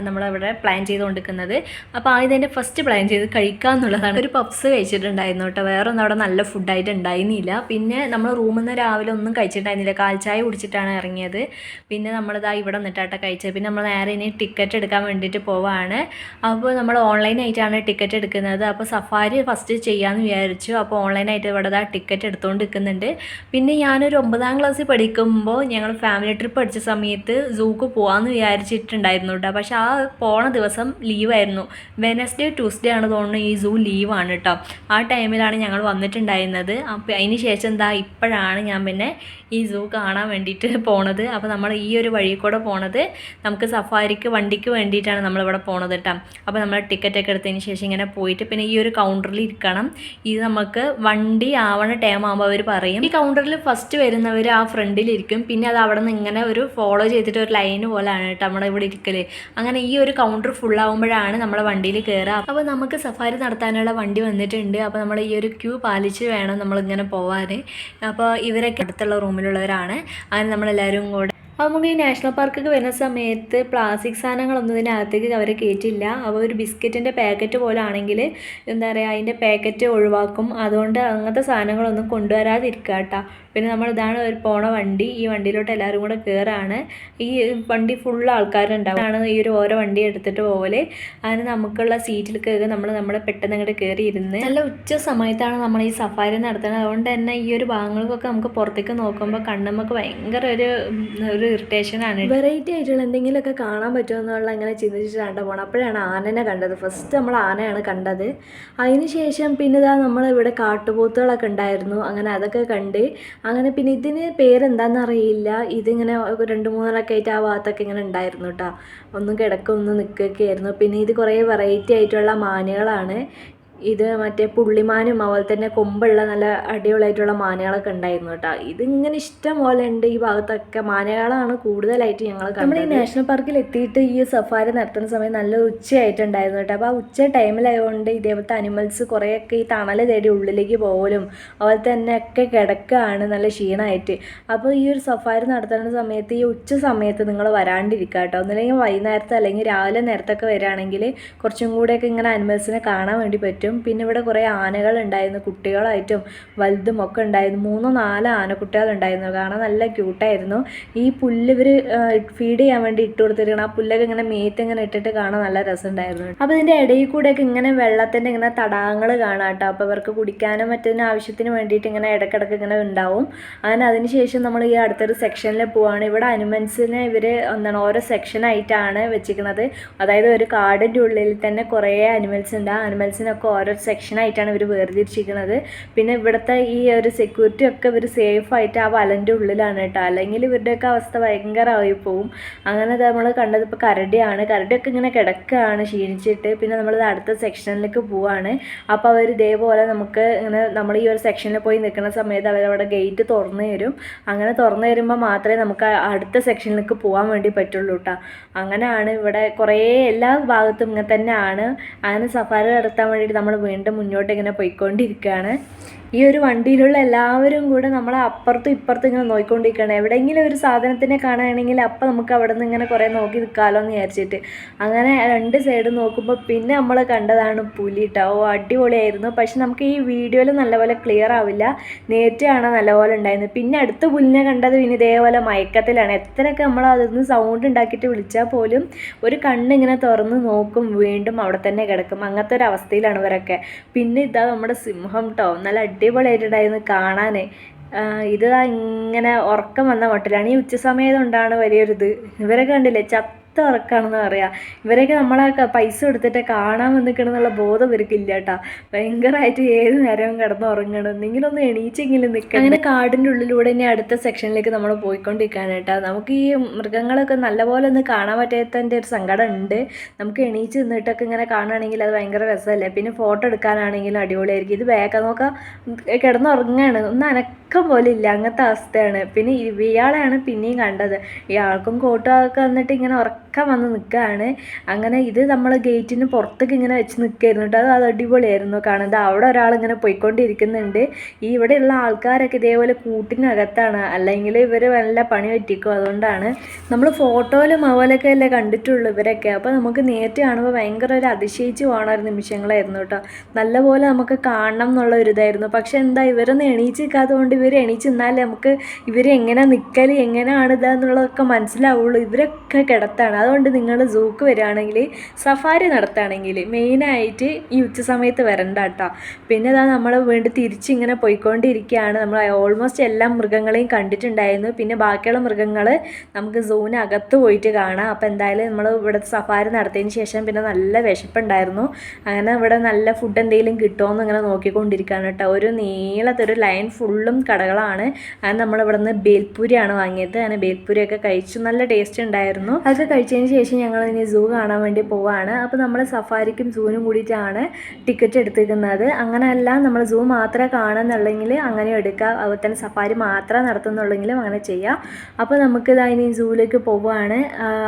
നമ്മളവിടെ പ്ലാൻ ചെയ്തുകൊണ്ടിരിക്കുന്നത്. അപ്പോൾ ആദ്യം തന്നെ ഫസ്റ്റ് പ്ലാൻ ചെയ്ത് കഴിക്കുക എന്നുള്ളതാണ്. ഒരു പപ്സ് കഴിച്ചിട്ടുണ്ടായിരുന്നു കേട്ടോ. വേറെ ഒന്നും അവിടെ നല്ല ഫുഡായിട്ട് ഉണ്ടായിരുന്നില്ല. പിന്നെ നമ്മൾ റൂമിൽ നിന്ന് രാവിലെ ഒന്നും കഴിച്ചിട്ടുണ്ടായിരുന്നില്ല. ചായ കുടിച്ചിട്ടാണ് ഇറങ്ങിയത്. പിന്നെ നമ്മളിതാ ഇവിടെ നിന്നിട്ടാട്ടെ കഴിച്ചത്. പിന്നെ നമ്മൾ നേരെ ഇനി ടിക്കറ്റ് എടുക്കാൻ വേണ്ടിയിട്ട് പോവാണ്. അപ്പോൾ നമ്മൾ ഓൺലൈനായിട്ടാണ് ടിക്കറ്റ് എടുക്കുന്നത്. അപ്പോൾ സഫാരി ഫസ്റ്റ് ചെയ്യാമെന്ന് വിചാരിച്ചു. അപ്പോൾ ഓൺലൈനായിട്ട് ഇവിടെ ടിക്കറ്റ് എടുത്തുകൊണ്ട് നിൽക്കുന്നുണ്ട് പിന്നെ ഞാനൊരു ഒമ്പതാം ക്ലാസ്സിൽ പഠിക്കുമ്പോൾ ഞങ്ങൾ ഫാമിലി ട്രിപ്പ് അടിച്ച സമയത്ത് സൂക്ക് പോകാമെന്ന് വിചാരിച്ചിട്ടുണ്ടായിരുന്നു കേട്ടോ പക്ഷേ ആ പോണ ദിവസം ലീവായിരുന്നു വെനസ്ഡേ ട്യൂസ്ഡേ ആണ് തോന്നുന്നു ഈ സൂ ലീവാണ് കേട്ടോ ആ ടൈമിലാണ് ഞങ്ങൾ വന്നിട്ടുണ്ടായിരുന്നത്. അപ്പോൾ അതിന് ശേഷം എന്താ ഇപ്പോഴാണ് ഞാൻ പിന്നെ ഈ സൂ കാണാൻ വേണ്ടിയിട്ട് പോണത്. അപ്പോൾ നമ്മൾ ഈ ഒരു വഴി കൂടെ പോണത് നമുക്ക് സഫാരിക്ക് വണ്ടിക്ക് വേണ്ടിയിട്ടാണ് നമ്മളിവിടെ പോണത് കേട്ടോ അപ്പോൾ നമ്മൾ ടിക്കറ്റ് ഒക്കെ എടുത്തതിന് ശേഷം ഇങ്ങനെ പോയിട്ട് പിന്നെ ഈ ഒരു കൗണ്ടറിൽ ഇരിക്കണം. ഇത് നമുക്ക് വണ്ടി ആവണ ടൈം ആകുമ്പോൾ അവർ പറയും. ഈ കൗണ്ടറിൽ ഫസ്റ്റ് വരുന്നവർ ആ ഫ്രണ്ടിലിരിക്കും പിന്നെ അത് അവിടെ നിന്ന് ഇങ്ങനെ ഒരു ഫോളോ ചെയ്തിട്ട് ഒരു ലൈൻ പോലെയാണ് കേട്ടോ നമ്മുടെ ഇവിടെ ഇരിക്കൽ. അങ്ങനെ ഈ ഒരു കൗണ്ടർ ഫുൾ ആകുമ്പോഴാണ് നമ്മളെ വണ്ടിയിൽ കയറുക അപ്പോൾ നമുക്ക് സഫാരി നടത്താനുള്ള വണ്ടി വന്നിട്ടുണ്ട്. അപ്പോൾ നമ്മൾ ഈ ഒരു ക്യൂ പാലിച്ച് വേണം നമ്മളിങ്ങനെ പോവാൻ അപ്പോൾ ഇവരൊക്കെ അടുത്തുള്ള റൂമിലുള്ളവരാണ് അങ്ങനെ നമ്മളെല്ലാവരും കൂടെ നമുക്ക് ഈ നാഷണൽ പാർക്കൊക്കെ വരുന്ന സമയത്ത് പ്ലാസ്റ്റിക് സാധനങ്ങളൊന്നും ഇതിനകത്തേക്ക് അവരെ കയറ്റില്ല. അപ്പോൾ ഒരു ബിസ്ക്കറ്റിന്റെ പാക്കറ്റ് പോലെ ആണെങ്കിൽ എന്താ പറയുക അതിന്റെ പാക്കറ്റ് ഒഴിവാക്കും. അതുകൊണ്ട് അങ്ങനത്തെ സാധനങ്ങളൊന്നും കൊണ്ടുവരാതിരിക്കുക കേട്ടോ. പിന്നെ നമ്മൾ ഇതാണ് ഒരു പോണ വണ്ടി. ഈ വണ്ടിയിലോട്ട് എല്ലാവരും കൂടെ കയറാണ് ഈ വണ്ടി ഫുൾ ആൾക്കാരുണ്ടാവും ആണ് ഈ ഒരു ഓരോ വണ്ടി എടുത്തിട്ട് പോലെ അതിന് നമുക്കുള്ള സീറ്റിൽ കയറി നമ്മൾ നമ്മൾ പെട്ടെന്ന് അങ്ങോട്ട് കയറി ഇരുന്ന് നല്ല ഉച്ച സമയത്താണ് നമ്മൾ ഈ സഫാരി നടത്തുന്നത്. അതുകൊണ്ട് തന്നെ ഈ ഒരു ഭാഗങ്ങൾക്കൊക്കെ നമുക്ക് പുറത്തേക്ക് നോക്കുമ്പോൾ കണ്ണുമ്മക്ക് ഭയങ്കര ഒരു ഒരു ഇറിറ്റേഷനാണ് വെറൈറ്റി ആയിട്ടുള്ള എന്തെങ്കിലുമൊക്കെ കാണാൻ പറ്റുമോ എന്നുള്ള ചിന്തിച്ചിട്ട് ചിന്തിച്ചിട്ടാണ് പോകണം അപ്പോഴാണ് ആനനെ കണ്ടത്. ഫസ്റ്റ് നമ്മൾ ആനയാണ് കണ്ടത്. അതിനുശേഷം പിന്നെ ഇതാ നമ്മൾ ഇവിടെ കാട്ടുപോത്തുകളൊക്കെ ഉണ്ടായിരുന്നു. അങ്ങനെ അതൊക്കെ കണ്ട് അങ്ങനെ പിന്നെ ഇതിന് പേരെന്താണെന്ന് അറിയില്ല. ഇതിങ്ങനെ രണ്ട് മൂന്നെണ്ണമൊക്കെ ആയിട്ട് ആ ഭാഗത്തൊക്കെ ഇങ്ങനെ ഉണ്ടായിരുന്നു കേട്ടോ. ഒന്നും കിടക്കൊന്നും നിൽക്കുകയൊക്കെ ആയിരുന്നു. പിന്നെ ഇത് കുറേ വെറൈറ്റി ആയിട്ടുള്ള മാനുകളാണ്. ഇത് മറ്റേ പുള്ളിമാനും അതുപോലെ തന്നെ കൊമ്പുള്ള നല്ല അടിപൊളിയായിട്ടുള്ള മാനകളൊക്കെ ഉണ്ടായിരുന്നു കേട്ടോ. ഇതിങ്ങനെ ഇഷ്ടം പോലെ ഉണ്ട് ഈ ഭാഗത്തൊക്കെ. മാനകളാണ് കൂടുതലായിട്ട് ഞങ്ങൾ നമ്മൾ ഈ നാഷണൽ പാർക്കിൽ എത്തിയിട്ട് ഈ സഫാരി നടത്തുന്ന സമയം നല്ല ഉച്ചയായിട്ടുണ്ടായിരുന്നു കേട്ടോ. അപ്പോൾ ആ ഉച്ച ടൈമിലായതുകൊണ്ട് ഇതേപോലത്തെ അനിമൽസ് കുറേയൊക്കെ ഈ തണൽ തേടി ഉള്ളിലേക്ക് പോകലും അതുപോലെ തന്നെ ഒക്കെ കിടക്കുകയാണ് നല്ല ക്ഷീണമായിട്ട്. അപ്പോൾ ഈ ഒരു സഫാരി നടത്തുന്ന സമയത്ത് ഈ ഉച്ച സമയത്ത് നിങ്ങൾ വരാണ്ടിരിക്കുക കേട്ടോ. ഒന്നില്ലെങ്കിൽ വൈകുന്നേരത്തെ അല്ലെങ്കിൽ രാവിലെ നേരത്തൊക്കെ വരികയാണെങ്കിൽ കുറച്ചും കൂടെയൊക്കെ ഇങ്ങനെ അനിമൽസിനെ കാണാൻ വേണ്ടി പറ്റും. പിന്നെ ഇവിടെ കുറേ ആനകൾ ഉണ്ടായിരുന്നു കുട്ടികളായിട്ടും വലുതും ഒക്കെ ഉണ്ടായിരുന്നു. മൂന്നോ നാലോ ആനക്കുട്ടികളുണ്ടായിരുന്നു കാണാൻ നല്ല ക്യൂട്ടായിരുന്നു ഈ പുല്ല് ഇവർ ഫീഡ് ചെയ്യാൻ വേണ്ടി ഇട്ട് കൊടുത്തിരിക്കണം ആ പുല്ലൊക്കെ ഇങ്ങനെ മേത്ത് ഇങ്ങനെ ഇട്ടിട്ട് കാണാൻ നല്ല രസമുണ്ടായിരുന്നു. അപ്പോൾ ഇതിന്റെ ഇടയിൽ കൂടെയൊക്കെ ഇങ്ങനെ വെള്ളത്തിന്റെ ഇങ്ങനെ തടാകങ്ങൾ കാണാം കേട്ടോ. അപ്പോൾ ഇവർക്ക് കുടിക്കാനും മറ്റതിന് ആവശ്യത്തിന് വേണ്ടിയിട്ട് ഇങ്ങനെ ഇടയ്ക്കിടയ്ക്ക് ഇങ്ങനെ ഉണ്ടാവും. അങ്ങനെ അതിനുശേഷം നമ്മൾ ഈ അടുത്തൊരു സെക്ഷനിൽ പോവാണ്. ഇവിടെ അനുമൻസിനെ ഇവർ എന്താണ് ഓരോ സെക്ഷനായിട്ടാണ് വെച്ചിരിക്കുന്നത് അതായത് ഒരു കാടിന്റെ ഉള്ളിൽ തന്നെ കുറേ അനിമൽസ് ഉണ്ട്. ആ അനിമൽസിനൊക്കെ ഓരോ സെക്ഷനായിട്ടാണ് ഇവർ വേർതിരിച്ചിരിക്കുന്നത് പിന്നെ ഇവിടുത്തെ ഈ ഒരു സെക്യൂരിറ്റി ഒക്കെ ഇവർ സേഫ് ആയിട്ട് ആ വലന്റെ ഉള്ളിലാണ് കേട്ടോ. അല്ലെങ്കിൽ ഇവരുടെയൊക്കെ അവസ്ഥ ഭയങ്കരമായി പോവും. അങ്ങനെ നമ്മൾ കണ്ടത് ഇപ്പോൾ കരടിയാണ്. കരടിയൊക്കെ ഇങ്ങനെ കിടക്കുകയാണ് ക്ഷീണിച്ചിട്ട്. പിന്നെ നമ്മൾ അടുത്ത സെക്ഷനിലേക്ക് പോവാണ്. അപ്പോൾ അവർ ഇതേപോലെ നമുക്ക് ഇങ്ങനെ നമ്മൾ ഈ ഒരു സെക്ഷനിൽ പോയി നിൽക്കുന്ന സമയത്ത് അവരവിടെ ഗേറ്റ് തുറന്നു തരും. അങ്ങനെ തുറന്നു തരുമ്പോൾ മാത്രമേ നമുക്ക് അടുത്ത സെക്ഷനിലേക്ക് പോകാൻ വേണ്ടി പറ്റുള്ളൂ കേട്ടോ. അങ്ങനെയാണ് ഇവിടെ കുറേ എല്ലാ ഭാഗത്തും ഇങ്ങനെ തന്നെയാണ്. അങ്ങനെ സഫാരി നടത്താൻ വേണ്ടിയിട്ട് നമ്മൾ വീണ്ടും മുന്നോട്ട് ഇങ്ങനെ പോയിക്കൊണ്ടിരിക്കുകയാണ് ഈ ഒരു വണ്ടിയിലുള്ള എല്ലാവരും കൂടെ നമ്മൾ അപ്പുറത്തും ഇപ്പുറത്തും ഇങ്ങനെ നോക്കിക്കൊണ്ടിരിക്കുകയാണ് എവിടെയെങ്കിലും ഒരു സാധനത്തിനെ കാണുകയാണെങ്കിൽ അപ്പം നമുക്ക് അവിടെ നിന്ന് ഇങ്ങനെ കുറേ നോക്കി നിൽക്കാമല്ലോ എന്ന് വിചാരിച്ചിട്ട്. അങ്ങനെ രണ്ട് സൈഡ് നോക്കുമ്പോൾ പിന്നെ നമ്മൾ കണ്ടതാണ് പുലി കേട്ടോ ഓ അടിപൊളിയായിരുന്നു. പക്ഷെ നമുക്ക് ഈ വീഡിയോയിൽ നല്ലപോലെ ക്ലിയർ ആവില്ല. നേറ്റാണ് നല്ലപോലെ ഉണ്ടായിരുന്നത്. പിന്നെ അടുത്ത പുലിനെ കണ്ടത് പിന്നെ ഇതേപോലെ മയക്കത്തിലാണ്. എത്രയൊക്കെ നമ്മൾ അതിന്ന് സൗണ്ട് ഉണ്ടാക്കിയിട്ട് വിളിച്ചാൽ പോലും ഒരു കണ്ണിങ്ങനെ തുറന്ന് നോക്കും. വീണ്ടും അവിടെ തന്നെ കിടക്കും. അങ്ങനത്തെ ഒരു അവസ്ഥയിലാണ് ഇവരൊക്കെ പിന്നെ ഇതാ നമ്മുടെ സിംഹം ട്ടോ നല്ല അടിപൊളിയായിട്ടുണ്ടായിരുന്നു കാണാൻ ഇത് ഇങ്ങനെ ഉറക്കം വന്ന മട്ടിലാണ്. ഈ ഉച്ച സമയം കൊണ്ടാണ് വലിയൊരിത്. ഇവരെ കണ്ടില്ലേ ചത്ത ഉറക്കാണെന്ന് പറയാം. ഇവരെയൊക്കെ നമ്മളെ പൈസ കൊടുത്തിട്ട് കാണാൻ വന്നിക്കണമെന്നുള്ള ബോധം ഇവർക്കില്ല കേട്ടോ. ഭയങ്കരമായിട്ട് ഏത് നേരവും കിടന്ന് ഉറങ്ങണം. എന്തെങ്കിലും ഒന്ന് എണീച്ചെങ്കിലും നിൽക്കണം അങ്ങനെ കാടിന്റെ ഉള്ളിലൂടെ തന്നെ അടുത്ത സെക്ഷനിലേക്ക് നമ്മൾ പോയിക്കൊണ്ടിരിക്കുകയാണ് കേട്ടോ. നമുക്ക് ഈ മൃഗങ്ങളൊക്കെ നല്ലപോലെ ഒന്ന് കാണാൻ പറ്റാത്തതിന്റെ ഒരു സങ്കടം ഉണ്ട്. നമുക്ക് എണീച്ച് നിന്നിട്ടൊക്കെ ഇങ്ങനെ കാണുകയാണെങ്കിൽ അത് ഭയങ്കര രസമല്ലേ? പിന്നെ ഫോട്ടോ എടുക്കാനാണെങ്കിലും അടിപൊളിയായിരിക്കും. ഇത് വേഗം നോക്കാം കിടന്നുറങ്ങാണ് ഒന്ന് അനക്കം പോലെ ഇല്ല. അങ്ങനത്തെ അവസ്ഥയാണ്. പിന്നെ ഇയാളെയാണ് പിന്നെയും കണ്ടത്. ഇയാൾക്കും കോട്ടൊക്കെ വന്നിട്ട് ഇങ്ങനെ ഉറക്കം വന്ന് നിൽക്കുകയാണ് അങ്ങനെ ഇത് നമ്മൾ ഗേറ്റിന് പുറത്തേക്ക് ഇങ്ങനെ വെച്ച് നിൽക്കുകയായിരുന്നു കേട്ടോ. അത് അടിപൊളിയായിരുന്നു കാണുന്നത് അവിടെ ഒരാൾ ഇങ്ങനെ പോയിക്കൊണ്ടിരിക്കുന്നുണ്ട്. ഈ ഇവിടെയുള്ള ആൾക്കാരൊക്കെ ഇതേപോലെ കൂട്ടിനകത്താണ്. അല്ലെങ്കിൽ ഇവർ നല്ല പണി പറ്റിക്കും അതുകൊണ്ടാണ്. നമ്മൾ ഫോട്ടോയിലും അതുപോലെയൊക്കെ അല്ലേ കണ്ടിട്ടുള്ളൂ ഇവരൊക്കെ. അപ്പോൾ നമുക്ക് നേരിട്ട് കാണുമ്പോൾ ഭയങ്കര ഒരു അതിശയിച്ച് പോകണ ഒരു നിമിഷങ്ങളായിരുന്നു കേട്ടോ. നല്ലപോലെ നമുക്ക് കാണണം എന്നുള്ള ഒരു ഇതായിരുന്നു. പക്ഷെ എന്താ ഇവരൊന്നും എണീച്ച് നിൽക്കാത്തതുകൊണ്ട് ഇവർ എണീച്ച് നിന്നാലേ നമുക്ക് ഇവർ എങ്ങനെ നിൽക്കൽ എങ്ങനെയാണ് ഇതാന്നുള്ളതൊക്കെ മനസ്സിലാവുള്ളൂ. ഇവരൊക്കെ കിടത്താണ്. അതുകൊണ്ട് നിങ്ങൾ സൂക്ക് വരികയാണെങ്കിൽ സഫാരി നടത്തുകയാണെങ്കിൽ മെയിനായിട്ട് ഈ ഉച്ച സമയത്ത് വരണ്ട കേട്ടോ. പിന്നെ ഇതാ നമ്മൾ വീണ്ടും തിരിച്ചിങ്ങനെ പോയിക്കൊണ്ടിരിക്കുകയാണ്. നമ്മൾ ഓൾമോസ്റ്റ് എല്ലാ മൃഗങ്ങളെയും കണ്ടിട്ടുണ്ടായിരുന്നു. പിന്നെ ബാക്കിയുള്ള മൃഗങ്ങൾ നമുക്ക് സൂവിനകത്ത് പോയിട്ട് കാണാം. അപ്പോൾ എന്തായാലും നമ്മൾ ഇവിടെ സഫാരി നടത്തിയതിന് ശേഷം പിന്നെ നല്ല വിശപ്പുണ്ടായിരുന്നു. അങ്ങനെ ഇവിടെ നല്ല ഫുഡ് എന്തെങ്കിലും കിട്ടുമോ ഇങ്ങനെ നോക്കിക്കൊണ്ടിരിക്കുകയാണ് കേട്ടോ. ഒരു നീളത്തെ ഒരു ലൈൻ ഫുള്ളും കടകളാണ്. അങ്ങനെ നമ്മൾ ഇവിടെ നിന്ന് ബേൽപ്പൂരിയാണ് വാങ്ങിയത്. അങ്ങനെ ബേൽപ്പൂരിയൊക്കെ കഴിച്ചു. നല്ല ടേസ്റ്റ് ഉണ്ടായിരുന്നു. അതൊക്കെ കഴിച്ചതിന് ശേഷം ഞങ്ങൾ ഇനി സൂ കാണാൻ വേണ്ടി പോവാണ്. അപ്പോൾ നമ്മൾ സഫാരിക്കും സൂവിനും കൂടിയിട്ടാണ് ടിക്കറ്റ് എടുത്തിരിക്കുന്നത്. അങ്ങനെയല്ല നമ്മൾ സൂ മാത്രമേ കാണുന്നുള്ളെങ്കിൽ അങ്ങനെ എടുക്കാം. അതുപോലെ തന്നെ സഫാരി മാത്രം നടത്തുന്നുള്ളെങ്കിലും അങ്ങനെ ചെയ്യാം. അപ്പോൾ നമുക്ക് ഇതാ ഇനി സൂവിലേക്ക് പോവുകയാണ്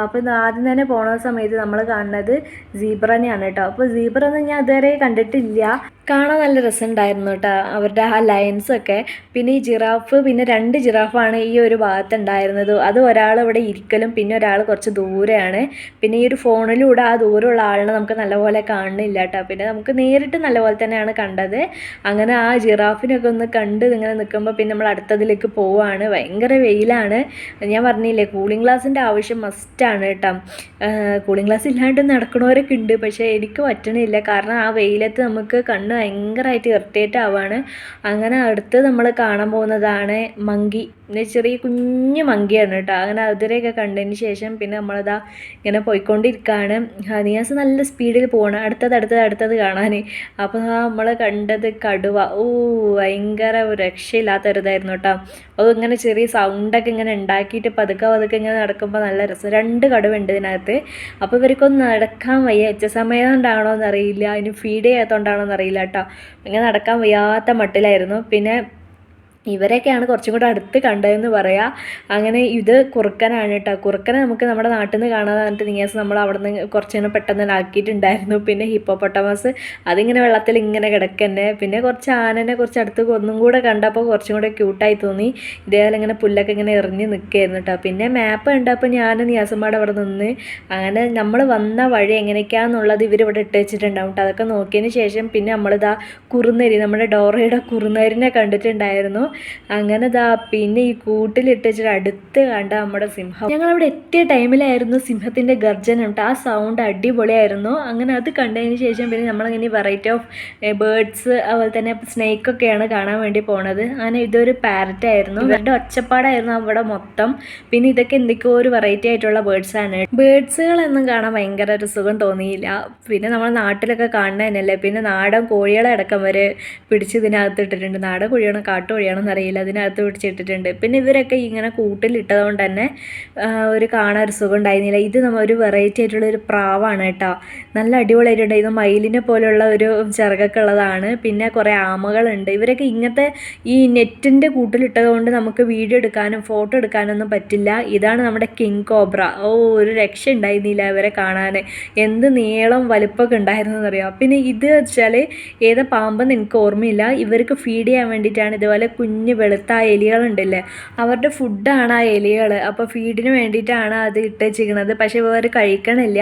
അപ്പോൾ ആദ്യം തന്നെ പോണ സമയത്ത് നമ്മൾ കാണുന്നത് സീബ്രനെയാണ് കേട്ടോ. അപ്പോൾ സീബ്ര ഞാൻ ഇതുവരെ കണ്ടിട്ടില്ല. കാണാൻ നല്ല രസമുണ്ടായിരുന്നു കേട്ടോ. അവരുടെ ആ ലയൻസൊക്കെ പിന്നെ ഈ ജിറാഫ് പിന്നെ രണ്ട് ജിറാഫാണ് ഈ ഒരു ഭാഗത്ത് ഉണ്ടായിരുന്നത് അത് ഒരാൾ ഇവിടെ ഇരിക്കലും പിന്നെ ഒരാൾ കുറച്ച് ദൂരെയാണ്. പിന്നെ ഈ ഒരു ഫോണിലൂടെ ആ ദൂരമുള്ള ആളിനെ നമുക്ക് നല്ലപോലെ കാണുന്നില്ല കേട്ടോ. പിന്നെ നമുക്ക് നേരിട്ട് നല്ലപോലെ തന്നെയാണ് കണ്ടത്. അങ്ങനെ ആ ജിറാഫിനൊക്കെ ഒന്ന് കണ്ട് ഇങ്ങനെ നിൽക്കുമ്പോൾ പിന്നെ നമ്മൾ അടുത്തതിലേക്ക് പോവുകയാണ് ഭയങ്കര വെയിലാണ്. ഞാൻ പറഞ്ഞില്ലേ കൂളിംഗ് ഗ്ലാസിന്റെ ആവശ്യം മസ്റ്റാണ് കേട്ടോ. കൂളിംഗ് ഗ്ലാസ് ഇല്ലാണ്ട് നടക്കണവരൊക്കെ ഉണ്ട്. പക്ഷേ എനിക്ക് പറ്റണില്ല. കാരണം ആ വെയിലത്ത് നമുക്ക് കണ്ണ് ഭയങ്കരമായിട്ട് ഇറിറ്റേറ്റ് ആവുകയാണ് അങ്ങനെ അടുത്ത് നമ്മൾ കാണാൻ പോകുന്നതാണ് മങ്കി. ചെറിയ കുഞ്ഞു മങ്കിയാണ് കേട്ടോ. അങ്ങനെ അതിരെയൊക്കെ കണ്ടതിന് ശേഷം പിന്നെ നമ്മളിതാ ഇങ്ങനെ പോയിക്കൊണ്ടിരിക്കുകയാണ് ഹനിയാസ് നല്ല സ്പീഡിൽ പോകണം അടുത്തത് അടുത്തത് അടുത്തത് കാണാൻ അപ്പോൾ നമ്മൾ കണ്ടത് കടുവ. ഓ ഭയങ്കര രക്ഷയില്ലാത്ത ഒരിതായിരുന്നു കേട്ടോ. അത് ഇങ്ങനെ ചെറിയ സൗണ്ടൊക്കെ ഇങ്ങനെ ഉണ്ടാക്കിയിട്ട് പതുക്കെ പതുക്കെ ഇങ്ങനെ നടക്കുമ്പോൾ നല്ല രസം. രണ്ട് കടുവ ഉണ്ട് ഇതിനകത്ത്. അപ്പോൾ ഇവർക്കൊന്നും നടക്കാൻ വയ്യ. ഉച്ച സമയം കൊണ്ടാണോ എന്നറിയില്ല അതിന് ഫീഡ് ചെയ്യാത്തതുകൊണ്ടാണോ എന്നറിയില്ല കേട്ടോ. ഇങ്ങനെ നടക്കാൻ വയ്യാത്ത മട്ടിലായിരുന്നു. പിന്നെ ഇവരെയൊക്കെയാണ് കുറച്ചും കൂടെ അടുത്ത് കണ്ടതെന്ന് പറയാം. അങ്ങനെ ഇത് കുറുക്കനാണ് കേട്ടോ കുറുക്കനെ നമുക്ക് നമ്മുടെ നാട്ടിൽ നിന്ന് കാണാൻ പറഞ്ഞിട്ട് നിയാസ് നമ്മൾ അവിടെ നിന്ന് കുറച്ച് നേരം പെട്ടെന്ന് ആക്കിയിട്ടുണ്ടായിരുന്നു പിന്നെ ഹിപ്പോപ്പൊട്ടമസ് അതിങ്ങനെ വെള്ളത്തിൽ ഇങ്ങനെ കിടക്കന്നെ. പിന്നെ കുറച്ച് ആനനെ കുറച്ച് അടുത്ത് ഒന്നും കൂടെ കണ്ടപ്പോൾ കുറച്ചും കൂടെ ക്യൂട്ടായി തോന്നി. ഇതേപോലെ ഇങ്ങനെ പുല്ലൊക്കെ ഇങ്ങനെ എറിഞ്ഞ് നിൽക്കുകയായിരുന്നു കേട്ടോ പിന്നെ മാപ്പ് കണ്ടപ്പോൾ ഞാൻ നിയാസന്മാരുടെ അവിടെ നിന്ന് അങ്ങനെ നമ്മൾ വന്ന വഴി എങ്ങനെയൊക്കെയാണെന്നുള്ളത് ഇവരിവിടെ ഇട്ട് വെച്ചിട്ടുണ്ടാവും കേട്ടോ അതൊക്കെ നോക്കിയതിന് ശേഷം പിന്നെ നമ്മളിതാ കുറുനരി നമ്മുടെ ഡോറയുടെ കുറുനരിനെ കണ്ടിട്ടുണ്ടായിരുന്നു. അങ്ങനെ ദാ പിന്നെ ഈ കൂട്ടിലിട്ട് വെച്ചിട്ട് അടുത്ത് കണ്ട നമ്മുടെ സിംഹം. ഞങ്ങൾ അവിടെ എത്തിയ ടൈമിലായിരുന്നു സിംഹത്തിന്റെ ഗർജനം ഉണ്ട് ആ സൗണ്ട് അടിപൊളിയായിരുന്നു. അങ്ങനെ അത് കണ്ടതിന് ശേഷം പിന്നെ നമ്മളിങ്ങനെ വെറൈറ്റി ഓഫ് ബേർഡ്സ് അതുപോലെ തന്നെ സ്നേക്കൊക്കെയാണ് കാണാൻ വേണ്ടി പോണത്. അങ്ങനെ ഇതൊരു പാരറ്റ് ആയിരുന്നു. ഇവരുടെ ഒച്ചപ്പാടായിരുന്നു അവിടെ മൊത്തം. പിന്നെ ഇതൊക്കെ എന്തൊക്കെയോ ഒരു വെറൈറ്റി ആയിട്ടുള്ള ബേർഡ്സ് ആണ്. ബേർഡ്സുകളൊന്നും കാണാൻ ഭയങ്കര ഒരു സുഖം തോന്നിയില്ല. പിന്നെ നമ്മൾ നാട്ടിലൊക്കെ കാണുന്നതന്നെയല്ലേ. പിന്നെ നാടൻ കോഴികളെ അടക്കം വരെ പിടിച്ച് ഇതിനകത്ത് ഇട്ടിട്ടുണ്ട് നാടൻ കോഴിയാണോ കാട്ടുകോഴിയാണോ എന്നറിയില്ല അതിനകത്ത് പിടിച്ചിട്ടിട്ടുണ്ട്. പിന്നെ ഇവരൊക്കെ ഇങ്ങനെ കൂട്ടിലിട്ടത് കൊണ്ട് തന്നെ ഒരു കാണാൻ ഒരു സുഖം ഉണ്ടായിരുന്നില്ല. ഇത് നമ്മൾ ഒരു വെറൈറ്റി ആയിട്ടുള്ള ഒരു പ്രാവാണ് കേട്ടോ. നല്ല അടിപൊളിയായിട്ടുണ്ട്. ഇത് മയിലിനെ പോലെയുള്ള ഒരു ചിറകൊക്കെ ഉള്ളതാണ്. പിന്നെ കുറേ ആമകളുണ്ട്. ഇവരൊക്കെ ഇങ്ങനത്തെ ഈ നെറ്റിന്റെ കൂട്ടിലിട്ടത് കൊണ്ട് നമുക്ക് വീഡിയോ എടുക്കാനും ഫോട്ടോ എടുക്കാനൊന്നും പറ്റില്ല. ഇതാണ് നമ്മുടെ കിങ് കോബ്ര. ഓ ഒരു രക്ഷ ഉണ്ടായിരുന്നില്ല ഇവരെ കാണാൻ എന്ത് നീളം വലിപ്പമൊക്കെ ഉണ്ടായിരുന്നു എന്നറിയാം പിന്നെ ഇത് വെച്ചാൽ ഏതാ പാമ്പെന്ന് എനിക്ക് ഓർമ്മയില്ല. ഇവർക്ക് ഫീഡ് ചെയ്യാൻ വേണ്ടിയിട്ടാണ് ഇതുപോലെ കുഞ്ഞ് വെളുത്ത ആ എലികളുണ്ടല്ലേ? അവരുടെ ഫുഡാണ് ആ എലികൾ അപ്പോൾ ഫീഡിന് വേണ്ടിയിട്ടാണ് അത് ഇട്ടേച്ചിരിക്കുന്നത്. പക്ഷേ ഇവർ കഴിക്കണില്ല.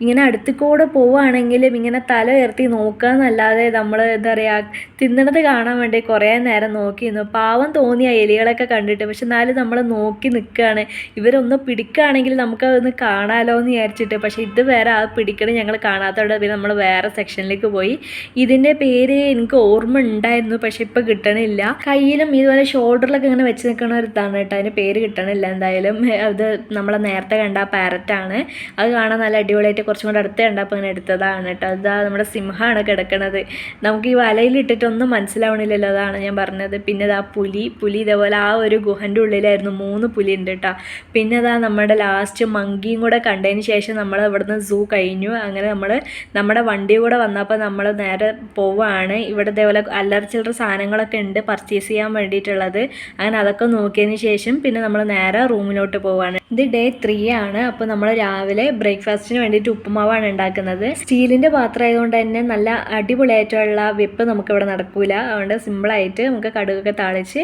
ഇങ്ങനെ അടുത്ത് കൂടെ പോവുകയാണെങ്കിലും ഇങ്ങനെ തല ഉയർത്തി നോക്കുക എന്നല്ലാതെ നമ്മൾ എന്താ പറയുക തിന്നണത് കാണാൻ വേണ്ടി കുറേ നേരം നോക്കി നിന്നു പാവം തോന്നിയ എലികളൊക്കെ കണ്ടിട്ട്. പക്ഷെ എന്നാലും നമ്മൾ നോക്കി നിൽക്കുകയാണ്. ഇവരൊന്ന് പിടിക്കുകയാണെങ്കിൽ നമുക്കതൊന്ന് കാണാമല്ലോ എന്ന് വിചാരിച്ചിട്ട്. പക്ഷേ ഇത് വേറെ ആ പിടിക്കണം ഞങ്ങൾ കാണാത്തതുകൊണ്ട് പിന്നെ നമ്മൾ വേറെ സെക്ഷനിലേക്ക് പോയി. ഇതിന്റെ പേര് എനിക്ക് ഓർമ്മ ഉണ്ടായിരുന്നു. പക്ഷെ ഇപ്പോൾ കിട്ടണില്ല. കയ്യിലും ഇതുപോലെ ഷോൾഡറിലൊക്കെ ഇങ്ങനെ വെച്ച് നിൽക്കുന്ന ഒരു ഇതാണ് കേട്ടോ. അതിന് പേര് കിട്ടണില്ല എന്തായാലും. അത് നമ്മൾ നേരത്തെ കണ്ട ആ പാരറ്റാണ് അത് കാണാൻ നല്ല അടിപൊളിയായിട്ട് കുറച്ചും കൂടെ അടുത്ത് കണ്ടപ്പോൾ ഇങ്ങനെ എടുത്തതാണ് കേട്ടോ. അതാ നമ്മുടെ സിംഹമാണ് കിടക്കണത്. നമുക്ക് ഈ വലയിലിട്ടിട്ടൊന്നും മനസ്സിലാവണില്ലല്ലോ അതാണ് ഞാൻ പറഞ്ഞത്. പിന്നെ ഇതാ പുലി. പുലി ഇതേപോലെ ആ ഒരു ഗുഹന്റെ ഉള്ളിലായിരുന്നു. മൂന്ന് പുലി ഉണ്ട് കേട്ടോ. പിന്നെ അതാ നമ്മുടെ ലാസ്റ്റ് മങ്കിയും കൂടെ കണ്ടതിന് ശേഷം നമ്മൾ ഇവിടുന്ന് സൂ കഴിഞ്ഞു. അങ്ങനെ നമ്മൾ നമ്മുടെ വണ്ടി കൂടെ വന്നപ്പോൾ നമ്മൾ നേരെ പോവുകയാണ് ഇവിടെ ഇതേപോലെ അല്ലറ ചില്ലറ സാധനങ്ങളൊക്കെ ഉണ്ട്. പർച്ചേസ് ചെയ്യാൻ വേണ്ടിയിട്ടുള്ളത്. അങ്ങനെ അതൊക്കെ നോക്കിയതിന് ശേഷം പിന്നെ നമ്മൾ നേരെ റൂമിലോട്ട് പോവാണ്. ഇത് ഡേ ത്രീ ആണ്. അപ്പോൾ നമ്മൾ രാവിലെ ബ്രേക്ക്ഫാസ്റ്റിന് വേണ്ടിയിട്ട് ഉപ്പുമാവാണ് ഉണ്ടാക്കുന്നത്. സ്റ്റീലിന്റെ പാത്രം ആയതുകൊണ്ട് തന്നെ നല്ല അടിപൊളിയായിട്ടുള്ള വെപ്പ് നമുക്കിവിടെ നടക്കൂല. അതുകൊണ്ട് സിമ്പിളായിട്ട് നമുക്ക് കടുകൊക്കെ താളിച്ച്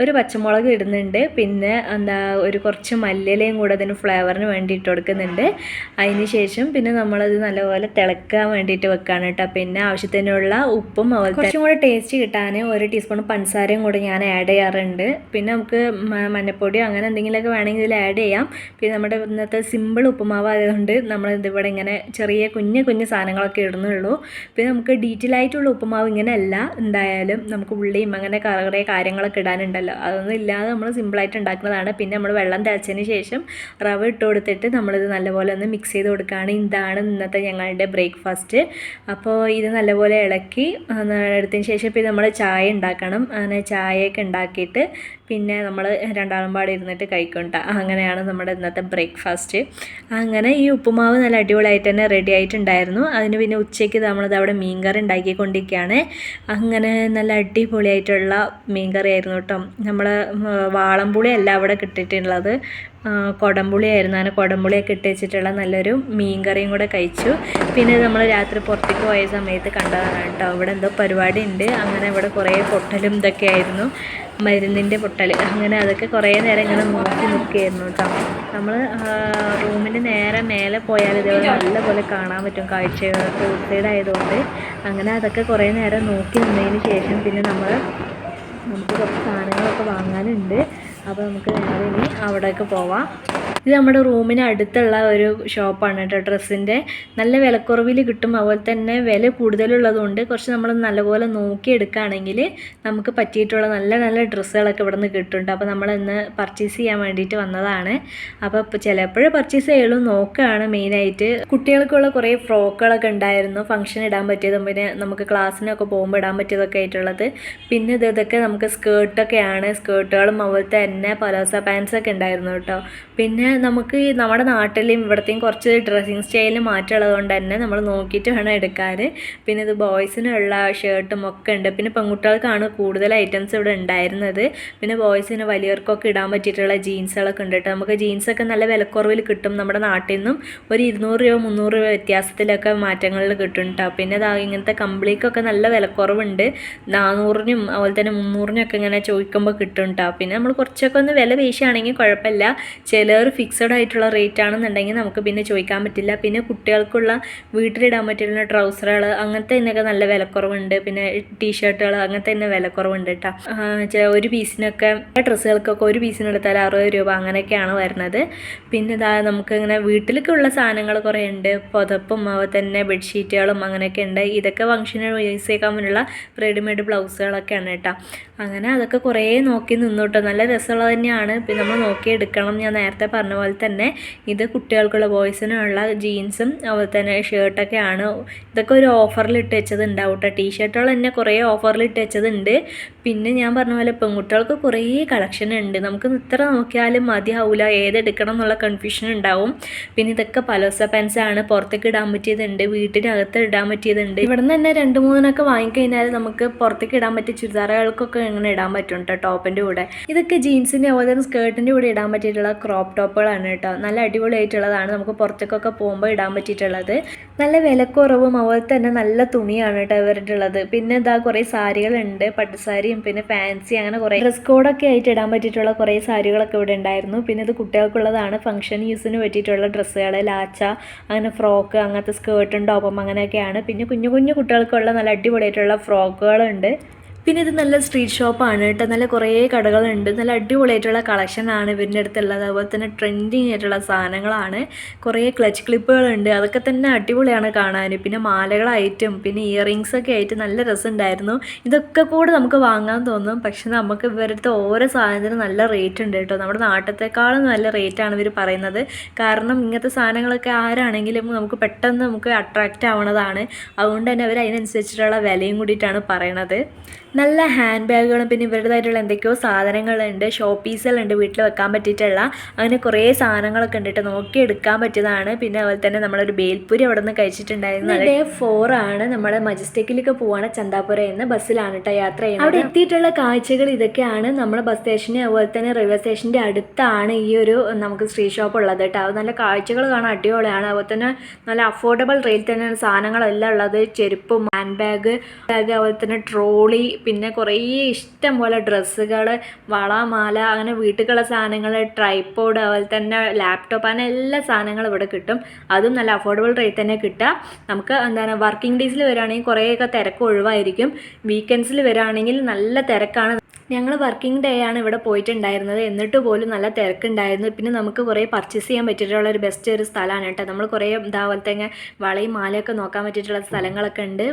ഒരു പച്ചമുളക് ഇടുന്നുണ്ട്. പിന്നെ എന്താ ഒരു കുറച്ച് മല്ലിലയും കൂടെ അതിന് ഫ്ലേവറിന് വേണ്ടി ഇട്ട് കൊടുക്കുന്നുണ്ട്. അതിന് ശേഷം പിന്നെ നമ്മളത് നല്ലപോലെ തിളക്കാൻ വേണ്ടിയിട്ട് വെക്കാണ് കേട്ടോ. പിന്നെ ആവശ്യത്തിനുള്ള ഉപ്പും കുറച്ചും കൂടെ ടേസ്റ്റ് കിട്ടാൻ ഒരു ടീസ്പൂൺ പഞ്ചസാരയും കൂടെ ഞാൻ ആഡ് ചെയ്യാറുണ്ട്. പിന്നെ നമുക്ക് മഞ്ഞപ്പൊടിയോ അങ്ങനെ എന്തെങ്കിലുമൊക്കെ വേണമെങ്കിൽ ഇതിൽ ആഡ് ചെയ്യാം. പിന്നെ നമ്മുടെ ഇന്നത്തെ സിമ്പിൾ ഉപ്പുമാവ് ആയതുകൊണ്ട് നമ്മൾ ഇതിവിടെ ഇങ്ങനെ ചെറിയ കുഞ്ഞു കുഞ്ഞു സാധനങ്ങളൊക്കെ ഇടുന്നുള്ളൂ. പിന്നെ നമുക്ക് ഡീറ്റെയിൽ ആയിട്ടുള്ള ഉപ്പുമാവ് ഇങ്ങനെയല്ല. എന്തായാലും നമുക്ക് ഉള്ളിയും അങ്ങനെ കുറേ കാര്യങ്ങളൊക്കെ ഇടാനുണ്ടല്ലോ. അതൊന്നും ഇല്ലാതെ നമ്മൾ സിമ്പിളായിട്ട് ഉണ്ടാക്കുന്നതാണ്. പിന്നെ നമ്മൾ വെള്ളം തിളച്ചതിന് ശേഷം റവ ഇട്ട് കൊടുത്തിട്ട് നമ്മളിത് നല്ലപോലെ ഒന്ന് മിക്സ് ചെയ്ത് കൊടുക്കുകയാണ്. ഇതാണ് ഇന്നത്തെ ഞങ്ങളുടെ ബ്രേക്ക്ഫാസ്റ്റ് അപ്പോൾ ഇത് നല്ലപോലെ ഇളക്കി എടുത്തതിന് ശേഷം പിന്നെ നമ്മൾ ചായ ഉണ്ടാക്കണം. അങ്ങനെ ചായയൊക്കെ ഉണ്ടാക്കിയിട്ട് പിന്നെ നമ്മൾ രണ്ടാളും പാടെ ഇരുന്നിട്ട് കഴിക്കണ്ട അങ്ങനെയാണ് നമ്മുടെ ഇന്നത്തെ ബ്രേക്ക്ഫാസ്റ്റ്. അങ്ങനെ ഈ ഉപ്പുമാവ് നല്ല അടിപൊളിയായിട്ട് തന്നെ റെഡി ആയിട്ടുണ്ടായിരുന്നു. അതിന് പിന്നെ ഉച്ചയ്ക്ക് നമ്മളത് അവിടെ മീൻകറി ഉണ്ടാക്കിക്കൊണ്ടിരിക്കുകയാണ് അങ്ങനെ നല്ല അടിപൊളിയായിട്ടുള്ള മീൻകറി ആയിരുന്നു കേട്ടോ നമ്മൾ വാളംപുളി അല്ല അവിടെ കിട്ടിയിട്ടുള്ളത്. കൊടംപുളിയായിരുന്നു. അങ്ങനെ കൊടംപുളിയൊക്കെ ഇട്ട് വെച്ചിട്ടുള്ള നല്ലൊരു മീൻകറിയും കൂടെ കഴിച്ചു. പിന്നെ നമ്മൾ രാത്രി പുറത്തേക്ക് പോയ സമയത്ത് കണ്ടതാണ് കേട്ടോ ഇവിടെ എന്തോ പരിപാടി ഉണ്ട് അങ്ങനെ ഇവിടെ കുറേ പൊട്ടലും ഇതൊക്കെ ആയിരുന്നു. മരുന്നിന്റെ പൊട്ടൽ. അങ്ങനെ അതൊക്കെ കുറേ നേരം ഇങ്ങനെ നോക്കി നിൽക്കുകയായിരുന്നു കേട്ടോ. നമ്മൾ റൂമിന് നേരെ മേലെ പോയാൽ ഇതേപോലെ നല്ലപോലെ കാണാൻ പറ്റും. കാഴ്ചകൾ റോഡ് ആയതുകൊണ്ട്. അങ്ങനെ അതൊക്കെ കുറേ നേരം നോക്കി നിന്നതിന് ശേഷം പിന്നെ നമ്മൾ നമുക്ക് കുറച്ച് സാധനങ്ങളൊക്കെ വാങ്ങാനുണ്ട്. അപ്പോൾ നമുക്ക് നേരെ ഇനി അവിടേക്ക് പോവാം. ഇത് നമ്മുടെ റൂമിന് അടുത്തുള്ള ഒരു ഷോപ്പാണ് കേട്ടോ ഡ്രസ്സിന്റെ. നല്ല വിലക്കുറവിൽ കിട്ടും. അതുപോലെ തന്നെ വില കൂടുതലുള്ളതുകൊണ്ട് കുറച്ച് നമ്മൾ നല്ലപോലെ നോക്കിയെടുക്കുകയാണെങ്കിൽ നമുക്ക് പറ്റിയിട്ടുള്ള നല്ല നല്ല ഡ്രസ്സുകളൊക്കെ ഇവിടെ നിന്ന് കിട്ടുന്നുണ്ട്. അപ്പോൾ നമ്മൾ ഇന്ന് പർച്ചേസ് ചെയ്യാൻ വേണ്ടിയിട്ട് വന്നതാണ്. അപ്പോൾ ചിലപ്പോൾ പർച്ചേസ് ചെയ്യുള്ളൂ. നോക്കുകയാണ് മെയിനായിട്ട്. കുട്ടികൾക്കുള്ള കുറേ ഫ്രോക്കുകളൊക്കെ ഉണ്ടായിരുന്നു. ഫംഗ്ഷൻ ഇടാൻ പറ്റിയതും പിന്നെ നമുക്ക് ക്ലാസ്സിനൊക്കെ പോകുമ്പോൾ ഇടാൻ പറ്റിയതൊക്കെ ആയിട്ടുള്ളത്. പിന്നെ ഇത് ഇതൊക്കെ നമുക്ക് സ്കേർട്ടൊക്കെയാണ് സ്കേർട്ടുകളും അതുപോലെ തന്നെ പലോസ പാൻസൊക്കെ ഉണ്ടായിരുന്നു കേട്ടോ. പിന്നെ നമുക്ക് നമ്മുടെ നാട്ടിലും ഇവിടത്തെയും കുറച്ച് ഡ്രസ്സിങ് സ്റ്റൈലിൽ മാറ്റമുള്ളത് കൊണ്ട് തന്നെ നമ്മൾ നോക്കിയിട്ട് വേണം എടുക്കാൻ പിന്നെ ഇത് ബോയ്സിനുള്ള ഷർട്ടും ഒക്കെ ഉണ്ട്. പിന്നെ പെൺകുട്ടികൾക്കാണ് കൂടുതൽ ഐറ്റംസ് ഇവിടെ ഉണ്ടായിരുന്നത്. പിന്നെ ബോയ്സിന് വലിയവർക്കൊക്കെ ഇടാൻ പറ്റിയിട്ടുള്ള ജീൻസുകളൊക്കെ ഉണ്ട് കേട്ടോ. നമുക്ക് ജീൻസൊക്കെ നല്ല വിലക്കുറവിൽ കിട്ടും നമ്മുടെ നാട്ടിൽ നിന്നും. ഒരു ഇരുന്നൂറ് രൂപ മുന്നൂറ് രൂപ വ്യത്യാസത്തിലൊക്കെ മാറ്റങ്ങളിൽ കിട്ടും കേട്ടോ. പിന്നെ ഇതാ ഇങ്ങനത്തെ കമ്പിളിക്കൊക്കെ നല്ല വിലക്കുറവുണ്ട്. നാനൂറിനും അതുപോലെ തന്നെ മുന്നൂറിനൊക്കെ ഇങ്ങനെ ചോദിക്കുമ്പോൾ കിട്ടും കേട്ടോ. പിന്നെ നമ്മൾ കുറച്ചൊക്കെ ഒന്ന് വില വീശുകയാണെങ്കിൽ കുഴപ്പമില്ല. ചിലർ ഫിക്സഡ് ആയിട്ടുള്ള റേറ്റ് ആണെന്നുണ്ടെങ്കിൽ നമുക്ക് പിന്നെ ചോദിക്കാൻ പറ്റില്ല. പിന്നെ കുട്ടികൾക്കുള്ള വീട്ടിലിടാൻ പറ്റുന്ന ട്രൗസറുകൾ അങ്ങനത്തെ ഇതിനൊക്കെ നല്ല വിലക്കുറവുണ്ട്. പിന്നെ ടീഷർട്ടുകൾ അങ്ങനത്തെ തന്നെ വിലക്കുറവുണ്ട് കേട്ടോ ഒരു പീസിനൊക്കെ ഡ്രസ്സുകൾക്കൊക്കെ ഒരു പീസിന് എടുത്താൽ അറുപത് രൂപ അങ്ങനെയൊക്കെയാണ് വരുന്നത്. പിന്നെ ഇതാ നമുക്ക് ഇങ്ങനെ വീട്ടിലേക്കുള്ള സാധനങ്ങൾ കുറേ ഉണ്ട് പുതപ്പും അതുപോലെ തന്നെ ബെഡ്ഷീറ്റുകളും അങ്ങനെയൊക്കെ ഉണ്ട്. ഇതൊക്കെ ഫംഗ്ഷന് യൂസ് ചെയ്യാൻ റെഡിമെയ്ഡ് ബ്ലൗസുകളൊക്കെയാണ് കേട്ടോ അങ്ങനെ അതൊക്കെ കുറേ നോക്കി നിന്നോട്ടോ നല്ല രസമുള്ളത് തന്നെയാണ്. പിന്നെ നമ്മൾ നോക്കി എടുക്കണം ഞാൻ നേരത്തെ പറഞ്ഞ പോലെ തന്നെ ഇത് കുട്ടികൾക്കുള്ള ബോയ്സിനുള്ള ജീൻസും അതുപോലെ തന്നെ ഷർട്ടൊക്കെയാണ്. ഇതൊക്കെ ഒരു ഓഫറിൽ ഇട്ട് വെച്ചത് ഉണ്ടാവും കേട്ടോ ടീഷർട്ടുകൾ തന്നെ കുറേ ഓഫറിൽ ഇട്ട് വെച്ചതുണ്ട്. പിന്നെ ഞാൻ പറഞ്ഞ പോലെ പെൺകുട്ടികൾക്ക് കുറേ കളക്ഷൻ ഉണ്ട്. നമുക്ക് ഇത്ര നോക്കിയാലും മതിയാവില്ല ഏതെടുക്കണം എന്നുള്ള കൺഫ്യൂഷൻ ഉണ്ടാവും. പിന്നെ ഇതൊക്കെ പലോസ പെൻസാണ് പുറത്തേക്ക് ഇടാൻ പറ്റിയതുണ്ട്. വീട്ടിനകത്ത് ഇടാൻ പറ്റിയതുണ്ട്. ഇവിടെ നിന്ന് തന്നെ രണ്ട് മൂന്നിനൊക്കെ വാങ്ങിക്കഴിഞ്ഞാൽ നമുക്ക് പുറത്തേക്ക് ഇടാൻ പറ്റിയ ചുരിദാറുകൾക്കൊക്കെ ഇങ്ങനെ ഇടാൻ പറ്റും കേട്ടോ ടോപ്പിന്റെ കൂടെ. ഇതൊക്കെ ജീൻസിന്റെ അതുപോലെ തന്നെ സ്കേർട്ടിന്റെ കൂടെ ഇടാൻ പറ്റിയിട്ടുള്ള ക്രോപ്പ് ടോപ്പുകളാണ് കേട്ടോ. നല്ല അടിപൊളിയായിട്ടുള്ളതാണ്. നമുക്ക് പുറത്തേക്കൊക്കെ പോകുമ്പോൾ ഇടാൻ പറ്റിയിട്ടുള്ളത്. നല്ല വിലക്കുറവും അതുപോലെ തന്നെ നല്ല തുണിയാണ് കേട്ടോ ഇവരുടെ ഉള്ളത് പിന്നെ ഇതാ കുറേ സാരികളുണ്ട്. പട്ടുസാരിയും പിന്നെ ഫാൻസി അങ്ങനെ കുറേ ഡ്രസ് കോഡൊക്കെ ആയിട്ട് ഇടാൻ പറ്റിയിട്ടുള്ള കുറേ സാരികളൊക്കെ ഇവിടെ ഉണ്ടായിരുന്നു. പിന്നെ ഇത് കുട്ടികൾക്കുള്ളതാണ്. ഫംഗ്ഷൻ യൂസിന് പറ്റിയിട്ടുള്ള ഡ്രസ്സുകൾ ലാച്ച അങ്ങനെ ഫ്രോക്ക് അങ്ങനത്തെ സ്കേർട്ടും ടോപ്പും അങ്ങനെയൊക്കെയാണ്. പിന്നെ കുഞ്ഞു കുഞ്ഞു കുട്ടികൾക്കുള്ള നല്ല അടിപൊളിയായിട്ടുള്ള ഫ്രോക്കുകളുണ്ട് പിന്നെ ഇത് നല്ല സ്ട്രീറ്റ് ഷോപ്പാണ് കേട്ടോ. നല്ല കുറേ കടകളുണ്ട്. നല്ല അടിപൊളിയായിട്ടുള്ള കളക്ഷനാണ് ഇവരുടെ അടുത്തുള്ളത്. അതുപോലെ തന്നെ ട്രെൻഡിങ് ആയിട്ടുള്ള സാധനങ്ങളാണ്. കുറേ ക്ലച്ച് ക്ലിപ്പുകളുണ്ട് അതൊക്കെ തന്നെ അടിപൊളിയാണ് കാണാൻ പിന്നെ മാലകളായിട്ടും പിന്നെ ഇയറിങ്സ് ഒക്കെ ആയിട്ട് നല്ല രസമുണ്ടായിരുന്നു. ഇതൊക്കെ കൂടെ നമുക്ക് വാങ്ങാൻ തോന്നും. പക്ഷെ നമുക്ക് ഇവരുടെ ഓരോ സാധനത്തിനും നല്ല റേറ്റ് ഉണ്ട് കേട്ടോ. നമ്മുടെ നാട്ടത്തെക്കാളും നല്ല റേറ്റാണ് ഇവർ പറയുന്നത്. കാരണം ഇങ്ങനത്തെ സാധനങ്ങളൊക്കെ ആരാണെങ്കിലും നമുക്ക് പെട്ടെന്ന് നമുക്ക് അട്രാക്റ്റ് ആവണതാണ്. അതുകൊണ്ട് തന്നെ അവർ അതിനനുസരിച്ചിട്ടുള്ള വിലയും കൂടിയിട്ടാണ് പറയണത്. നല്ല ഹാൻഡ് ബാഗുകളും പിന്നെ ഇവരുടേതായിട്ടുള്ള എന്തൊക്കെയോ സാധനങ്ങളുണ്ട് ഷോ പീസുകളുണ്ട് വീട്ടിൽ വെക്കാൻ പറ്റിയിട്ടുള്ള അങ്ങനെ കുറേ സാധനങ്ങളൊക്കെ ഉണ്ടിട്ട് നോക്കി എടുക്കാൻ പറ്റിയതാണ്. പിന്നെ അതുപോലെ തന്നെ നമ്മളൊരു ബേൽപ്പൂരി അവിടെ നിന്ന് കഴിച്ചിട്ടുണ്ടായിരുന്നു ഡേ ഫോർ ആണ്. നമ്മൾ മജസ്റ്റിക്കിലേക്ക് പോവാണ്. ചന്താപുര എന്ന ബസ്സിലാണ് കേട്ടോ യാത്ര ചെയ്യുന്നത്. അവിടെ എത്തിയിട്ടുള്ള കാഴ്ചകൾ ഇതൊക്കെയാണ്. നമ്മൾ ബസ് സ്റ്റേഷന് അതുപോലെ തന്നെ റെയിൽവേ സ്റ്റേഷന്റെ അടുത്താണ് ഈ ഒരു നമുക്ക് സ്ട്രീറ്റ് ഷോപ്പ് ഉള്ളത് കേട്ടോ. അത് നല്ല കാഴ്ചകൾ കാണാൻ അടിപൊളിയാണ്. അതുപോലെ തന്നെ നല്ല അഫോർഡബിൾ റേറ്റ് തന്നെയാണ് സാധനങ്ങളെല്ലാം ഉള്ളത്. ചെരുപ്പും ഹാൻഡ് ബാഗ് ബാഗ് അതുപോലെ തന്നെ ട്രോളി പിന്നെ കുറേ ഇഷ്ടം പോലെ ഡ്രസ്സുകൾ വള മാല അങ്ങനെ വീട്ടിലുള്ള സാധനങ്ങൾ ട്രൈപ്പോഡ് അതുപോലെ തന്നെ ലാപ്ടോപ്പ് അങ്ങനെ എല്ലാ സാധനങ്ങളും ഇവിടെ കിട്ടും. അതും നല്ല അഫോർഡബിൾ റേറ്റ് തന്നെ കിട്ടുക. നമുക്ക് എന്താണ് വർക്കിംഗ് ഡേയ്സിൽ വരികയാണെങ്കിൽ കുറേയൊക്കെ തിരക്ക് ഒഴിവായിരിക്കും. വീക്കെൻഡ്സിൽ വരികയാണെങ്കിൽ നല്ല തിരക്കാണ്. ഞങ്ങൾ വർക്കിംഗ് ഡേ ആണ് ഇവിടെ പോയിട്ടുണ്ടായിരുന്നത്. എന്നിട്ട് പോലും നല്ല തിരക്കുണ്ടായിരുന്നു. പിന്നെ നമുക്ക് കുറേ പർച്ചേസ് ചെയ്യാൻ പറ്റിയിട്ടുള്ള ഒരു ബെസ്റ്റ് ഒരു സ്ഥലമാണ് കേട്ടോ. നമ്മൾ കുറേ ഇതാപോലെ വളയും മാലയൊക്കെ നോക്കാൻ പറ്റിയിട്ടുള്ള സ്ഥലങ്ങളൊക്കെ ഉണ്ട്.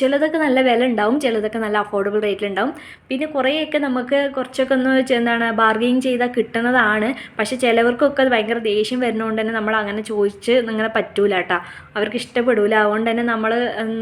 ചിലതൊക്കെ നല്ല വില ഉണ്ടാവും. ചിലതൊക്കെ നല്ല അഫോർഡബിൾ റേറ്റിലുണ്ടാവും പിന്നെ കുറേയൊക്കെ നമുക്ക് കുറച്ചൊക്കെ ഒന്ന് എന്താണ് ബാർഗെയിൻ ചെയ്താൽ കിട്ടുന്നതാണ്. പക്ഷേ ചിലവർക്കൊക്കെ അത് ഭയങ്കര ദേഷ്യം വരുന്നതുകൊണ്ട് തന്നെ നമ്മൾ അങ്ങനെ ചോദിച്ച് നിങ്ങളെ പറ്റൂല കേട്ടോ. അവർക്ക് ഇഷ്ടപ്പെടില്ല അതുകൊണ്ട് തന്നെ നമ്മൾ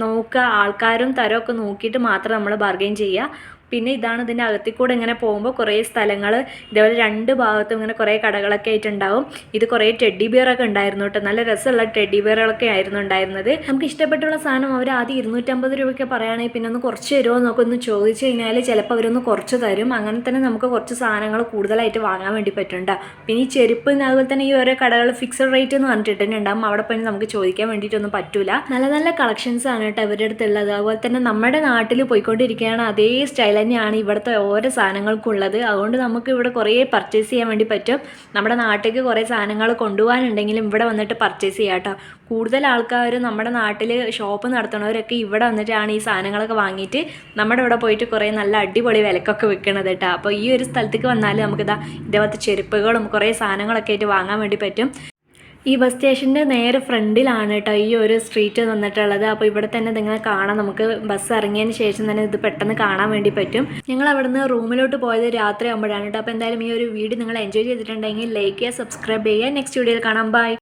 നോക്കുക. ആൾക്കാരും തരമൊക്കെ നോക്കിയിട്ട് മാത്രം നമ്മൾ ബാർഗെയിൻ ചെയ്യുക. പിന്നെ ഇതാണ് ഇതിന്റെ അകത്തിൽ കൂടെ ഇങ്ങനെ പോകുമ്പോൾ കുറേ സ്ഥലങ്ങൾ ഇതേപോലെ രണ്ട് ഭാഗത്തും ഇങ്ങനെ കുറേ കടകളൊക്കെ ആയിട്ടുണ്ടാവും. ഇത് കുറേ ടെഡി ബിയറൊക്കെ ഉണ്ടായിരുന്നു കേട്ടോ. നല്ല രസമുള്ള ടെഡി ബിയറുകളൊക്കെ ആയിരുന്നു ഉണ്ടായിരുന്നത്. നമുക്ക് ഇഷ്ടപ്പെട്ടുള്ള സാധനം അവർ ആദ്യം ഇരുന്നൂറ്റമ്പത് രൂപയ്ക്ക് പറയുകയാണെങ്കിൽ പിന്നെ ഒന്ന് കുറച്ച് തരുമോ എന്നൊക്കെ ഒന്ന് ചോദിച്ചു കഴിഞ്ഞാൽ ചിലപ്പോൾ അവരൊന്ന് കുറച്ച് തരും. അങ്ങനെ തന്നെ നമുക്ക് കുറച്ച് സാധനങ്ങൾ കൂടുതലായിട്ട് വാങ്ങാൻ വേണ്ടി പറ്റുന്നുണ്ട് പിന്നെ ഈ ചെരുപ്പ് അതുപോലെ തന്നെ ഈ ഓരോ കടകൾ ഫിക്സഡ് റേറ്റ് എന്ന് പറഞ്ഞിട്ടുണ്ടാകും അവിടെ പോയി നമുക്ക് ചോദിക്കാൻ വേണ്ടിയിട്ടൊന്നും പറ്റില്ല നല്ല നല്ല കളക്ഷൻസ് ആണ് കേട്ടോ അവരുടെ അടുത്തുള്ളത്. അതുപോലെ തന്നെ നമ്മുടെ നാട്ടിൽ പോയിക്കൊണ്ടിരിക്കുകയാണ് അതേ സ്റ്റൈൽ തന്നെയാണ് ഇവിടുത്തെ ഓരോ സാധനങ്ങൾക്കും ഉള്ളത് അതുകൊണ്ട് നമുക്ക് ഇവിടെ കുറേ പർച്ചേസ് ചെയ്യാൻ വേണ്ടി പറ്റും. നമ്മുടെ നാട്ടിലേക്ക് കുറേ സാധനങ്ങൾ കൊണ്ടുപോകാനുണ്ടെങ്കിലും ഇവിടെ വന്നിട്ട് പർച്ചേസ് ചെയ്യാം കേട്ടോ. കൂടുതൽ ആൾക്കാർ നമ്മുടെ നാട്ടിൽ ഷോപ്പ് നടത്തുന്നവരൊക്കെ ഇവിടെ വന്നിട്ടാണ് ഈ സാധനങ്ങളൊക്കെ വാങ്ങിയിട്ട് നമ്മുടെ ഇവിടെ പോയിട്ട് കുറേ നല്ല അടിപൊളി വിലക്കൊക്കെ വിൽക്കണത് കേട്ടോ. അപ്പോൾ ഈ ഒരു സ്ഥലത്തേക്ക് വന്നാൽ നമുക്കിതാ ഇതേപോലത്തെ ചെരുപ്പുകളും കുറേ സാധനങ്ങളൊക്കെ ആയിട്ട് വാങ്ങാൻ വേണ്ടി പറ്റും. ഈ ബസ് സ്റ്റേഷന്റെ നേരെ ഫ്രണ്ടിലാണ് കേട്ടോ ഈ ഒരു സ്ട്രീറ്റ് വന്നിട്ടുള്ളത്. അപ്പോൾ ഇവിടെ തന്നെ നിങ്ങൾ കാണാം. നമുക്ക് ബസ് ഇറങ്ങിയതിന് ശേഷം തന്നെ ഇത് പെട്ടെന്ന് കാണാൻ വേണ്ടി പറ്റും. ഞങ്ങൾ അവിടെ നിന്ന് റൂമിലോട്ട് പോയത് രാത്രി ആകുമ്പോഴാണ് കേട്ടോ അപ്പോൾ എന്തായാലും ഈ ഒരു വീഡിയോ നിങ്ങൾ എൻജോയ് ചെയ്തിട്ടുണ്ടെങ്കിൽ ലൈക്ക് ചെയ്യുക സബ്സ്ക്രൈബ് ചെയ്യുക. നെക്സ്റ്റ് വീഡിയോയിൽ കാണാം. ബൈ